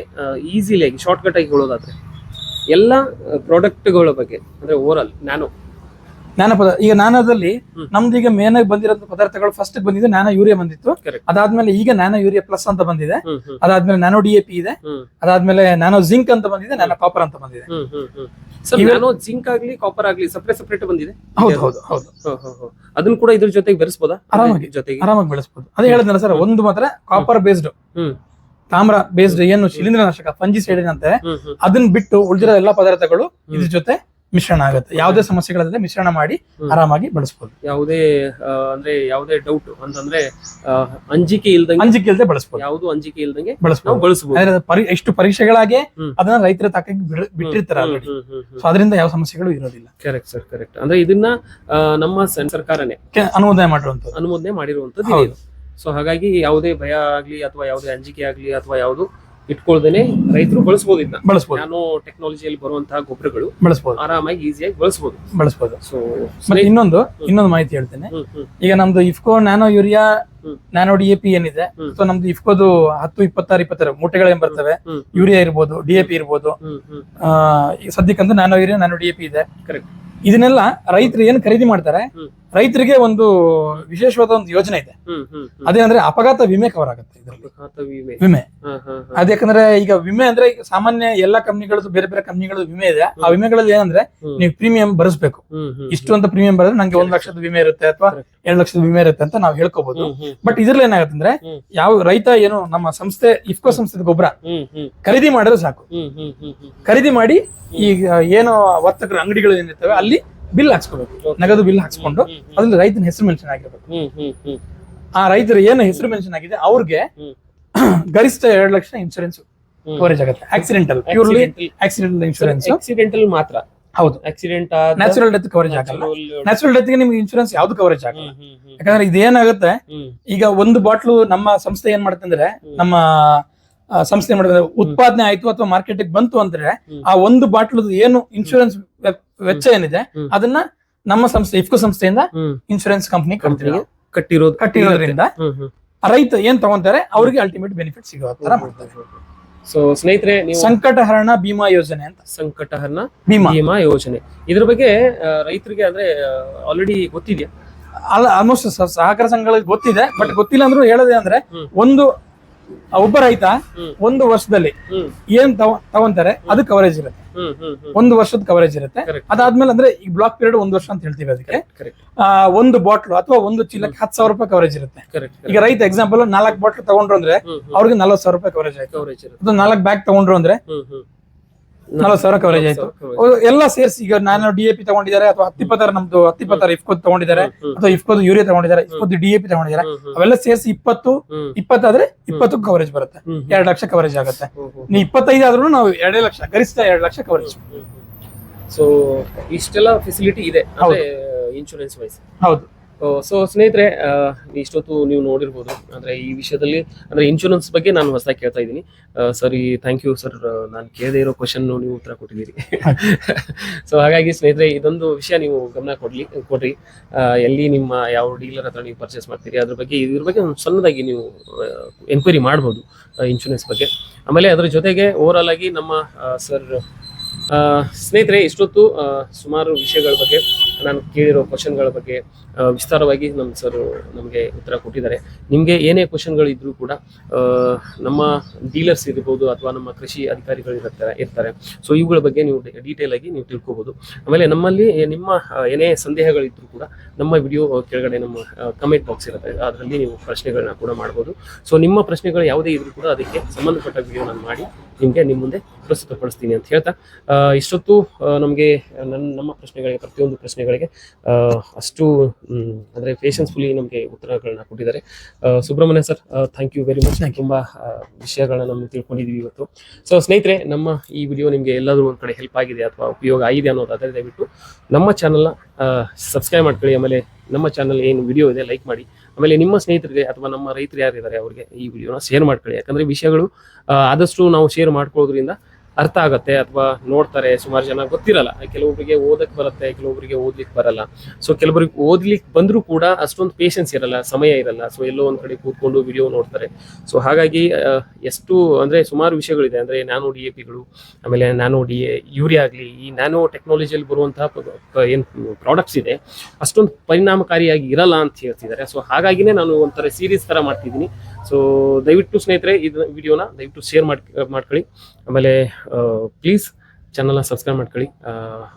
ಈಸಿಲಿ ಆಗಿ ಶಾರ್ಟ್ಕಟ್ ಆಗಿ ಹೇಳೋದಾದ್ರೆ, ಎಲ್ಲ ಪ್ರಾಡಕ್ಟ್ಗಳ ಬಗ್ಗೆ, ಅಂದ್ರೆ ಓವರ್ ಆಲ್ ನ್ಯಾನೋ ಜ್ಞಾನ ಪದ ಈಗ ನಾನದಲ್ಲಿ. ನಮ್ದು ಈಗ ಮೇನ್ ಆಗಿ ಬಂದಿರೋ ಪದಾರ್ಥಗಳು ಫಸ್ಟ್ ಬಂದಿದೆ ನಾನಾ ಯೂರಿಯಾ ಬಂದಿತ್ತು. ಅದಾದ್ಮೇಲೆ ಈಗ ನಾನಾ ಯೂರಿಯಾ ಪ್ಲಸ್ ಅಂತ ಬಂದಿದೆ. ಅದಾದ್ಮೇಲೆ ನ್ಯಾನೋ ಡಿ ಎ ಪಿ ಇದೆ. ಅದಾದ್ಮೇಲೆ ನ್ಯಾನೋ ಜಿಂಕ್ ಅಂತ ಬಂದಿದೆ ನ್ಯಾನೋ ಕಾಪರ್ ಅಂತ ಬಂದಿದೆ. ಜಿಂಕ್ ಆಗ್ಲಿ ಕಾಪರ್ ಆಗ್ಲಿ ಸಪ್ರೇಟ್ ಸಪ್ರೇಟ್ ಬಂದಿದೆ? ಹೌದು ಹೌದು ಹೌದು. ಅದನ್ನ ಕೂಡ ಇದ್ರ ಜೊತೆಗೆ ಬೆರೆಸಬಹುದಾ ಆರಾಮಾಗಿ. ಜೊತೆಗೆ? ಆರಾಮಾಗಿ ಬೆಳೆಸಬಹುದು ಅದೇ ಹೇಳಿದ್ನಲ್ಲ ಸರ್ ಒಂದು ಮಾತ್ರ ಕಾಪರ್ ಬೇಸ್ಡ್ ತಾಮ್ರ ಬೇಸ್ಡ್ ಏನು ಶಿಲೀಂಧ್ರನಾಶಕ ನಾಶಕ ಪಂಜಿ ಹ್ಮ್ ಅದನ್ನ ಬಿಟ್ಟು ಉಳಿದಿರೋ ಎಲ್ಲಾ ಪದಾರ್ಥಗಳು ಇದ್ರ ಜೊತೆ ಮಿಶ್ರಣ ಆಗುತ್ತೆ. ಯಾವುದೇ ಸಮಸ್ಯೆಗಳಿದ್ರೆ ಮಿಶ್ರಣ ಮಾಡಿ. ಆರಾಮಾಗಿ ಬಳಸ್ಬೋದು. ಯಾವುದೇ ಅಂದ್ರೆ ಯಾವುದೇ ಡೌಟ್ ಅಂತಂದ್ರೆ ಅಂಜಿಕೆ ಇಲ್ದಂಗೆ ಅಂಜಿಕೆ ಇಲ್ಲದೆ ಬಳಸ್ಬೋದು. ಯಾವುದು ಅಂಜಿಕೆ ಇಲ್ದಂಗೆ ಬಳಸಬಹುದು ಅಂದ್ರೆ ಪರಿ ಎಷ್ಟು ಪರೀಕ್ಷೆಗಳಾಗೆ ಅದನ್ನ ರೈತರ ತಾಕ ಬಿಟ್ಟಿರ್ತಾರೆ ಆಲ್ರೆಡಿ ಸೊ ಅದರಿಂದ ಯಾವ ಸಮಸ್ಯೆಗಳು ಇರೋದಿಲ್ಲ. ಕರೆಕ್ಟ್ ಸರ್ ಕರೆಕ್ಟ್ ಅಂದ್ರೆ ಇದನ್ನ ನಮ್ಮ ಸರ್ಕಾರನೇ ಅನುಮೋದನೆ ಮಾಡಿರುವಂತದ್ದು ಅನುಮೋದನೆ ಮಾಡಿರುವಂತದ್ದು ಸೊ ಹಾಗಾಗಿ ಯಾವುದೇ ಭಯ ಆಗ್ಲಿ ಅಥವಾ ಯಾವುದೇ ಅಂಜಿಕೆ ಆಗ್ಲಿ ಅಥವಾ ಯಾವುದು ಇಟ್ಕೊಳ್ದೇನೆ ರೈತರು ಬಳಸಬಹುದು ಇದನ್ನ ಬಳಸಬಹುದು ನಾನು ಟೆಕ್ನಾಲಜಿಯಲ್ಲಿ ಬರುವಂತಹ ಗೊಬ್ಬರಗಳು ಬಳಸಬಹುದು ಆರಾಮಾಗಿ ಈಸಿಯಾಗಿ ಬಳಸಬಹುದು ಬಳಸಬಹುದು ಸೊ ಮತ್ತೆ ಇನ್ನೊಂದು ಇನ್ನೊಂದು ಮಾಹಿತಿ ಹೇಳ್ತೇನೆ. ಈಗ ನಮ್ದು IFFCO nano urea nano nano D A P ಏನಿದೆ. ಸೊ ನಮ್ದು ಇಫ್ಕೋದು ಹತ್ತು ಇಪ್ಪತ್ತಾರು ಇಪ್ಪತ್ತಾರು ಮೂಟೆಗಳೇನ್ ಬರ್ತವೆ. ಯೂರಿಯಾ ಇರ್ಬೋದು ಡಿ ಎ ಪಿ ಇರ್ಬೋದು. ಸದ್ಯಕ್ಕಂತೂ nano urea nano D A P ಇದೆ. Correct. ಇದನ್ನೆಲ್ಲ ರೈತರು ಏನ್ ಖರೀದಿ ಮಾಡ್ತಾರೆ? ರೈತರಿಗೆ ಒಂದು ವಿಶೇಷವಾದ ಒಂದು ಯೋಜನೆ ಇದೆ. ಅದೇನಂದ್ರೆ ಅಪಘಾತ ವಿಮೆ ಕವರ್ ಆಗುತ್ತೆ ಇದರಲ್ಲಿ. ವಿಮೆ. ಅದ್ಯಾಕಂದ್ರೆ ಈಗ ವಿಮೆ ಅಂದ್ರೆ ಈಗ ಸಾಮಾನ್ಯ ಎಲ್ಲಾ ಕಂಪ್ನಿಗಳದ್ದು ಬೇರೆ ಬೇರೆ ಕಂಪ್ನಿಗಳದ್ದು ವಿಮೆ ಇದೆ. ಆ ವಿಮೆಗಳಲ್ಲಿ ಏನಂದ್ರೆ ನೀವು ಪ್ರೀಮಿಯಂ ಭರಿಸ್ಬೇಕು ಇಷ್ಟು ಅಂತ ಪ್ರೀಮಿಯಂ ಬರೆದ್ರೆ ನಂಗೆ ಒಂದ್ ಲಕ್ಷದ ವಿಮೆ ಇರುತ್ತೆ ಅಥವಾ ಎರಡು ಲಕ್ಷದ ವಿಮೆ ಇರುತ್ತೆ ಅಂತ ನಾವು ಹೇಳ್ಕೋಬಹುದು ಬಟ್ ಇದ್ರಲ್ಲಿ ಏನಾಗುತ್ತೆ ಅಂದ್ರೆ. ಯಾವ ರೈತ ಏನು ನಮ್ಮ ಸಂಸ್ಥೆ ಇಫ್ಕೋ ಸಂಸ್ಥೆ ಗೊಬ್ಬರ ಖರೀದಿ ಮಾಡಿದ್ರೆ ಸಾಕು. ಖರೀದಿ ಮಾಡಿ ಈಗ ಏನು ವರ್ತಕರ ಅಂಗಡಿಗಳು ಏನಿರ್ತವೆ ಅಲ್ಲಿ ಬಿಲ್ ಹಾಕ್ಸ್ಕೋಬೇಕು. ನಗದು ಬಿಲ್ ಹಾಕ್ಸ್ಕೊಂಡು ಅದ್ರಲ್ಲಿ ರೈತನ ಹೆಸರು ಮೆನ್ಷನ್ ಆಗಿರ್ಬೇಕು. ಆ ರೈತರ ಏನು ಹೆಸರು ಮೆನ್ಷನ್ ಆಗಿದೆ ಅವ್ರಿಗೆ (clears throat) ಗರಿಷ್ಠ ಎರಡು ಲಕ್ಷ ಇನ್ಶೂರೆನ್ಸ್ ಕವರೇಜ್ ಆಗುತ್ತೆ. Accidental purely accidental insurance accidental ಮಾತ್ರ. ಹೌದು. ಆಕ್ಸಿಡೆಂಟ್ ನ್ಯಾಚುರಲ್ ಡೆತ್ ಕವರೇಜ್ ಆಗಲ್ಲ. ನ್ಯಾಚುರಲ್ ಡೆತ್ಗೆ ನಿಮ್ಗೆ ಇನ್ಶೂರೆನ್ಸ್ ಯಾವ್ದು ಕವರೇಜ್ ಆಗಲ್ಲ. ಯಾಕಂದ್ರೆ ಇದೇನಾಗುತ್ತೆ ಈಗ ಒಂದು ಬಾಟ್ಲು ನಮ್ಮ ಸಂಸ್ಥೆ ಏನ್ ಮಾಡುತ್ತೆ ಅಂದ್ರೆ ನಮ್ಮ ಸಂಸ್ಥೆ ಮಾಡಿದ್ರೆ ಉತ್ಪಾದನೆ ಆಯ್ತು ಅಥವಾ ಮಾರ್ಕೆಟ್ ಬಂತು ಅಂದ್ರೆ ಆ ಒಂದು ಬಾಟ್ಲ್ ಏನು ಇನ್ಶೂರೆನ್ಸ್ ವೆಚ್ಚ ಏನಿದೆ ಅದನ್ನ ನಮ್ಮ ಸಂಸ್ಥೆ ಇಫ್ಕೋ ಸಂಸ್ಥೆಯಿಂದ ಇನ್ಶೂರೆನ್ಸ್ ಕಂಪನಿ ಕಟ್ಟಿರೋದು. ಕಟ್ಟಿರೋದ್ರಿಂದ ರೈತ ಏನ್ ತಗೊಂತಾರೆ ಅವ್ರಿಗೆ ಅಲ್ಟಿಮೇಟ್ ಬೆನಿಫಿಟ್ ಸಿಗೋ ತರ ಮಾಡ್ತಾರೆ. ಸೊ ಸ್ನೇಹಿತರೆ ನೀವು ಸಂಕಟ ಹರಣ ಭೀಮಾ ಯೋಜನೆ ಅಂತ. ಸಂಕಟಹರಣ ಭೀಮಾ ಭೀಮಾ ಯೋಜನೆ. ಇದ್ರ ಬಗ್ಗೆ ರೈತರಿಗೆ ಅಂದ್ರೆ ಆಲ್ರೆಡಿ ಗೊತ್ತಿದೆಯಾ? ಅಲ್ಲ ಆಲ್ಮೋಸ್ಟ್ ಸಹಕಾರ ಸಂಘಗಳಿಗೆ ಗೊತ್ತಿದೆ ಬಟ್ ಗೊತ್ತಿಲ್ಲ ಅಂದ್ರೂ ಹೇಳೋದೇ ಅಂದ್ರೆ ಒಂದು ಒಬ್ಬ ರೈತ ಒಂದು ವರ್ಷದಲ್ಲಿ ಏನ್ ತಗೊ- ತಗೊಂತಾರೆ? ಅದು ಕವರೇಜ್ ಇರುತ್ತೆ. ಒಂದು ವರ್ಷದ ಕವರೇಜ್ ಇರುತ್ತೆ. ಅದಾದ್ಮೇಲೆ ಅಂದ್ರೆ ಈ ಬ್ಲಾಕ್ ಪೀರಿಯಡ್ ಒಂದು ವರ್ಷ ಅಂತ ಹೇಳ್ತೀವಿ ಅದಕ್ಕೆ. ಒಂದು ಬಾಟ್ಲು ಅಥವಾ ಒಂದು ಚೀಲಕ್ಕೆ ಹತ್ತು ಸಾವಿರ ರೂಪಾಯಿ ಕವರೇಜ್ ಇರುತ್ತೆ. ಕರೆಕ್ಟ್ ಈಗ ರೈತ ಎಕ್ಸಾಂಪಲ್ ನಾಲ್ಕು ಬಾಟ್ಲು ತಗೊಂಡ್ರು ಅಂದ್ರೆ ಅವ್ರಿಗೆ ನಲ್ವತ್ತು ಸಾವಿರ ರೂಪಾಯಿ ಕವರೇಜ್ ಆಯ್ತು. ನಾಲ್ಕು ಬ್ಯಾಗ್ ತಗೊಂಡ್ರು ಅಂದ್ರೆ ನಲ್ವತ್ತು ಸಾವಿರ ಕವರೇಜ್ ಆಯ್ತು. ಎಲ್ಲ ಸೇರಿಸಿ ಈಗ ನಾನು ಡಿ ಎ ಪಿ ತಗೊಂಡಿದ್ದಾರೆ ಅಥವಾ ಹತ್ತಿಪ್ಪತ್ತಾರು ನಮ್ದು ಹತ್ತಿಪ್ಪತ್ತಾರು ಇಫ್ಕೋದ್ ತಗೊಂಡಿದ್ದಾರೆ ಅಥವಾ ಇಫ್ಕೋದ್ ಯೂರಿಯಾ ತಗೊಂಡಿದ್ದಾರೆ ಇಫ್ಕೋದ್ ಡಿ ಎ ಪಿ ತಗೊಂಡಿದ್ದಾರೆ. ಅವೆಲ್ಲ ಸೇರಿಸಿ ಇಪ್ಪತ್ತು ಇಪ್ಪತ್ತಾದ್ರೆ ಇಪ್ಪತ್ತು ಕವರೇಜ್ ಬರುತ್ತೆ. ಎರಡು ಲಕ್ಷ ಕವರೇಜ್ ಆಗುತ್ತೆ. ನೀ ಇಪ್ಪತ್ತೈದು ಆದ್ರೂ ನಾವು ಎರಡೇ ಲಕ್ಷ ಗರಿಷ್ಠ ಎರಡು ಲಕ್ಷ ಕವರೇಜ್ ಸೊ ಇಷ್ಟೆಲ್ಲ ಫೆಸಿಲಿಟಿ ಇದೆ ಇನ್ಶೂರೆನ್ಸ್ ವೈಸ್ ಹೌದು. ಸೊ ಸ್ನೇಹಿತರೆ ಇಷ್ಟೊತ್ತು ನೀವು ನೋಡಿರ್ಬೋದು. ಅಂದರೆ ಈ ವಿಷಯದಲ್ಲಿ ಅಂದ್ರೆ ಇನ್ಶೂರೆನ್ಸ್ ಬಗ್ಗೆ ನಾನು ಹೊಸದಾಗಿ ಕೇಳ್ತಾ ಇದ್ದೀನಿ. ಸರಿ ಥ್ಯಾಂಕ್ ಯು ಸರ್ ನಾನು ಕೇಳದೇ ಇರೋ ಕ್ವಶನ್ ನೀವು ಉತ್ತರ ಕೊಟ್ಟಿದ್ದೀರಿ. (laughs) ಸೊ ಹಾಗಾಗಿ ಸ್ನೇಹಿತರೆ ಇದೊಂದು ವಿಷಯ ನೀವು ಗಮನ ಕೊಡ್ಲಿ ಕೊಡ್ರಿ. ಎಲ್ಲಿ ನಿಮ್ಮ ಯಾವ ಡೀಲರ್ ಹತ್ರ ನೀವು ಪರ್ಚೇಸ್ ಮಾಡ್ತೀರಿ ಅದ್ರ ಬಗ್ಗೆ ಇದ್ರ ಬಗ್ಗೆ ಒಂದು ಸಣ್ಣದಾಗಿ ನೀವು ಎನ್ಕ್ವೈರಿ ಮಾಡ್ಬೋದು ಇನ್ಶೂರೆನ್ಸ್ ಬಗ್ಗೆ. ಆಮೇಲೆ ಅದರ ಜೊತೆಗೆ ಓವರ್ ಆಲ್ ಆಗಿ ನಮ್ಮ ಸರ್ ಸ್ನೇಹಿತರೆ, ಇಷ್ಟೊತ್ತು ಸುಮಾರು ವಿಷಯಗಳ ಬಗ್ಗೆ, ನಾನು ಕೇಳಿರೋ ಕ್ವಶನ್ಗಳ ಬಗ್ಗೆ ವಿಸ್ತಾರವಾಗಿ ನಮ್ಮ ಸರ್ ನಮಗೆ ಉತ್ತರ ಕೊಟ್ಟಿದ್ದಾರೆ. ನಿಮಗೆ ಏನೇ ಕ್ವಶನ್ಗಳು ಇದ್ರೂ ಕೂಡ ನಮ್ಮ ಡೀಲರ್ಸ್ ಇರ್ಬೋದು ಅಥವಾ ನಮ್ಮ ಕೃಷಿ ಅಧಿಕಾರಿಗಳು ಇರ್ತಾರೆ ಇರ್ತಾರೆ. ಸೊ ಇವುಗಳ ಬಗ್ಗೆ ನೀವು ಡೀಟೇಲ್ ಆಗಿ ನೀವು ತಿಳ್ಕೊಬೋದು. ಆಮೇಲೆ ನಮ್ಮಲ್ಲಿ ನಿಮ್ಮ ಏನೇ ಸಂದೇಹಗಳಿದ್ರು ಕೂಡ ನಮ್ಮ ವಿಡಿಯೋ ಕೆಳಗಡೆ ನಮ್ಮ ಕಮೆಂಟ್ ಬಾಕ್ಸ್ ಇರುತ್ತೆ. ಅದರಲ್ಲಿ ನೀವು ಪ್ರಶ್ನೆಗಳನ್ನ ಕೂಡ ಮಾಡ್ಬೋದು. ಸೊ ನಿಮ್ಮ ಪ್ರಶ್ನೆಗಳು ಯಾವುದೇ ಇದ್ರೂ ಕೂಡ ಅದಕ್ಕೆ ಸಂಬಂಧಪಟ್ಟ ವಿಡಿಯೋ ನಾನು ಮಾಡಿ ನಿಮಗೆ ನಿಮ್ಮ ಮುಂದೆ ಪ್ರಸ್ತುತಪಡಿಸ್ತೀನಿ ಅಂತ ಹೇಳ್ತಾ ಇಷ್ಟೊತ್ತು ನಮಗೆ ನನ್ನ ನಮ್ಮ ಪ್ರಶ್ನೆಗಳಿಗೆ ಪ್ರತಿಯೊಂದು ಪ್ರಶ್ನೆಗಳಿಗೆ ಅಷ್ಟು ಅಂದ್ರೆ ಪೇಶನ್ಸ್ ಪೇಷನ್ಸ್ಫುಲಿ ನಮಗೆ ಉತ್ತರಗಳನ್ನ ಕೊಟ್ಟಿದ್ದಾರೆ. Subrahmanya sir thank you very much ತುಂಬಾ ವಿಷಯಗಳನ್ನ ನಮ್ಗೆ ತಿಳ್ಕೊಂಡಿದೀವಿ ಇವತ್ತು. ಸೊ ಸ್ನೇಹಿತರೆ ನಮ್ಮ ಈ ವಿಡಿಯೋ ನಿಮಗೆ ಎಲ್ಲಾದರೂ ಒಂದ್ ಕಡೆ ಹೆಲ್ಪ್ ಆಗಿದೆ ಅಥವಾ ಉಪಯೋಗ ಆಗಿದೆ ಅನ್ನೋದಾದ್ರೆ ದಯವಿಟ್ಟು ನಮ್ಮ ಚಾನಲ್ನ ಸಬ್ಸ್ಕ್ರೈಬ್ ಮಾಡ್ಕೊಳ್ಳಿ. ಆಮೇಲೆ ನಮ್ಮ ಚಾನಲ್ ಏನು ವಿಡಿಯೋ ಇದೆ ಲೈಕ್ ಮಾಡಿ. ಆಮೇಲೆ ನಿಮ್ಮ ಸ್ನೇಹಿತರಿಗೆ ಅಥವಾ ನಮ್ಮ ರೈತರು ಯಾರಿದ್ದಾರೆ ಅವರಿಗೆ ಈ ವಿಡಿಯೋನ ಶೇರ್ ಮಾಡ್ಕೊಳ್ಳಿ. ಯಾಕಂದ್ರೆ ವಿಷಯಗಳು ಆದಷ್ಟು ನಾವು ಶೇರ್ ಮಾಡ್ಕೊಳ್ಳೋದ್ರಿಂದ ಅರ್ಥ ಆಗುತ್ತೆ ಅಥವಾ ನೋಡ್ತಾರೆ ಸುಮಾರು ಜನ ಗೊತ್ತಿರಲ್ಲ. ಕೆಲವೊಬ್ಬರಿಗೆ ಓದಕ್ಕೆ ಬರುತ್ತೆ ಕೆಲವೊಬ್ಬರಿಗೆ ಓದ್ಲಿಕ್ಕೆ ಬರಲ್ಲ. ಸೊ ಕೆಲವರಿಗೆ ಓದ್ಲಿಕ್ಕೆ ಬಂದರೂ ಕೂಡ ಅಷ್ಟೊಂದು ಪೇಷನ್ಸ್ ಇರಲ್ಲ, ಸಮಯ ಇರಲ್ಲ. ಸೊ ಎಲ್ಲೋ ಒಂದ್ ಕಡೆ ಕೂತ್ಕೊಂಡು ವಿಡಿಯೋ ನೋಡ್ತಾರೆ. ಸೊ ಹಾಗಾಗಿ ಎಷ್ಟು ಅಂದ್ರೆ ಸುಮಾರು ವಿಷಯಗಳಿದೆ. ಅಂದ್ರೆ ನ್ಯಾನೋ ಡಿ ಎ ಪಿಗಳು, ಆಮೇಲೆ ನ್ಯಾನೋ ಡಿ ಎ, ಯೂರಿಯಾ ಆಗಲಿ, ಈ ನ್ಯಾನೋ ಟೆಕ್ನಾಲಜಿಯಲ್ಲಿ ಬರುವಂತಹ ಏನ್ ಪ್ರಾಡಕ್ಟ್ಸ್ ಇದೆ, ಅಷ್ಟೊಂದು ಪರಿಣಾಮಕಾರಿಯಾಗಿ ಇರಲ್ಲ ಅಂತ ಹೇಳ್ತಿದ್ದಾರೆ. ಸೊ ಹಾಗಾಗಿನೇ ನಾನು ಒಂಥರ ಸೀರೀಸ್ ತರ ಮಾಡ್ತಿದ್ದೀನಿ. ಸೊ ದಯವಿಟ್ಟು ಸ್ನೇಹಿತರೆ ಇದು ವಿಡಿಯೋನ ದಯವಿಟ್ಟು ಶೇರ್ ಮಾಡಿ ಮಾಡ್ಕೊಳ್ಳಿ. ಆಮೇಲೆ ಪ್ಲೀಸ್ ಚಾನಲ್ನ ಸಬ್ಸ್ಕ್ರೈಬ್ ಮಾಡ್ಕೊಳ್ಳಿ.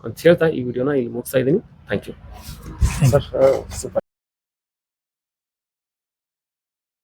ಅಂತ ಹೇಳ್ತಾ ಈ ವಿಡಿಯೋನ ಇಲ್ಲಿ ಮುಗಿಸ್ತಾ ಇದ್ದೀನಿ. Thank you sir super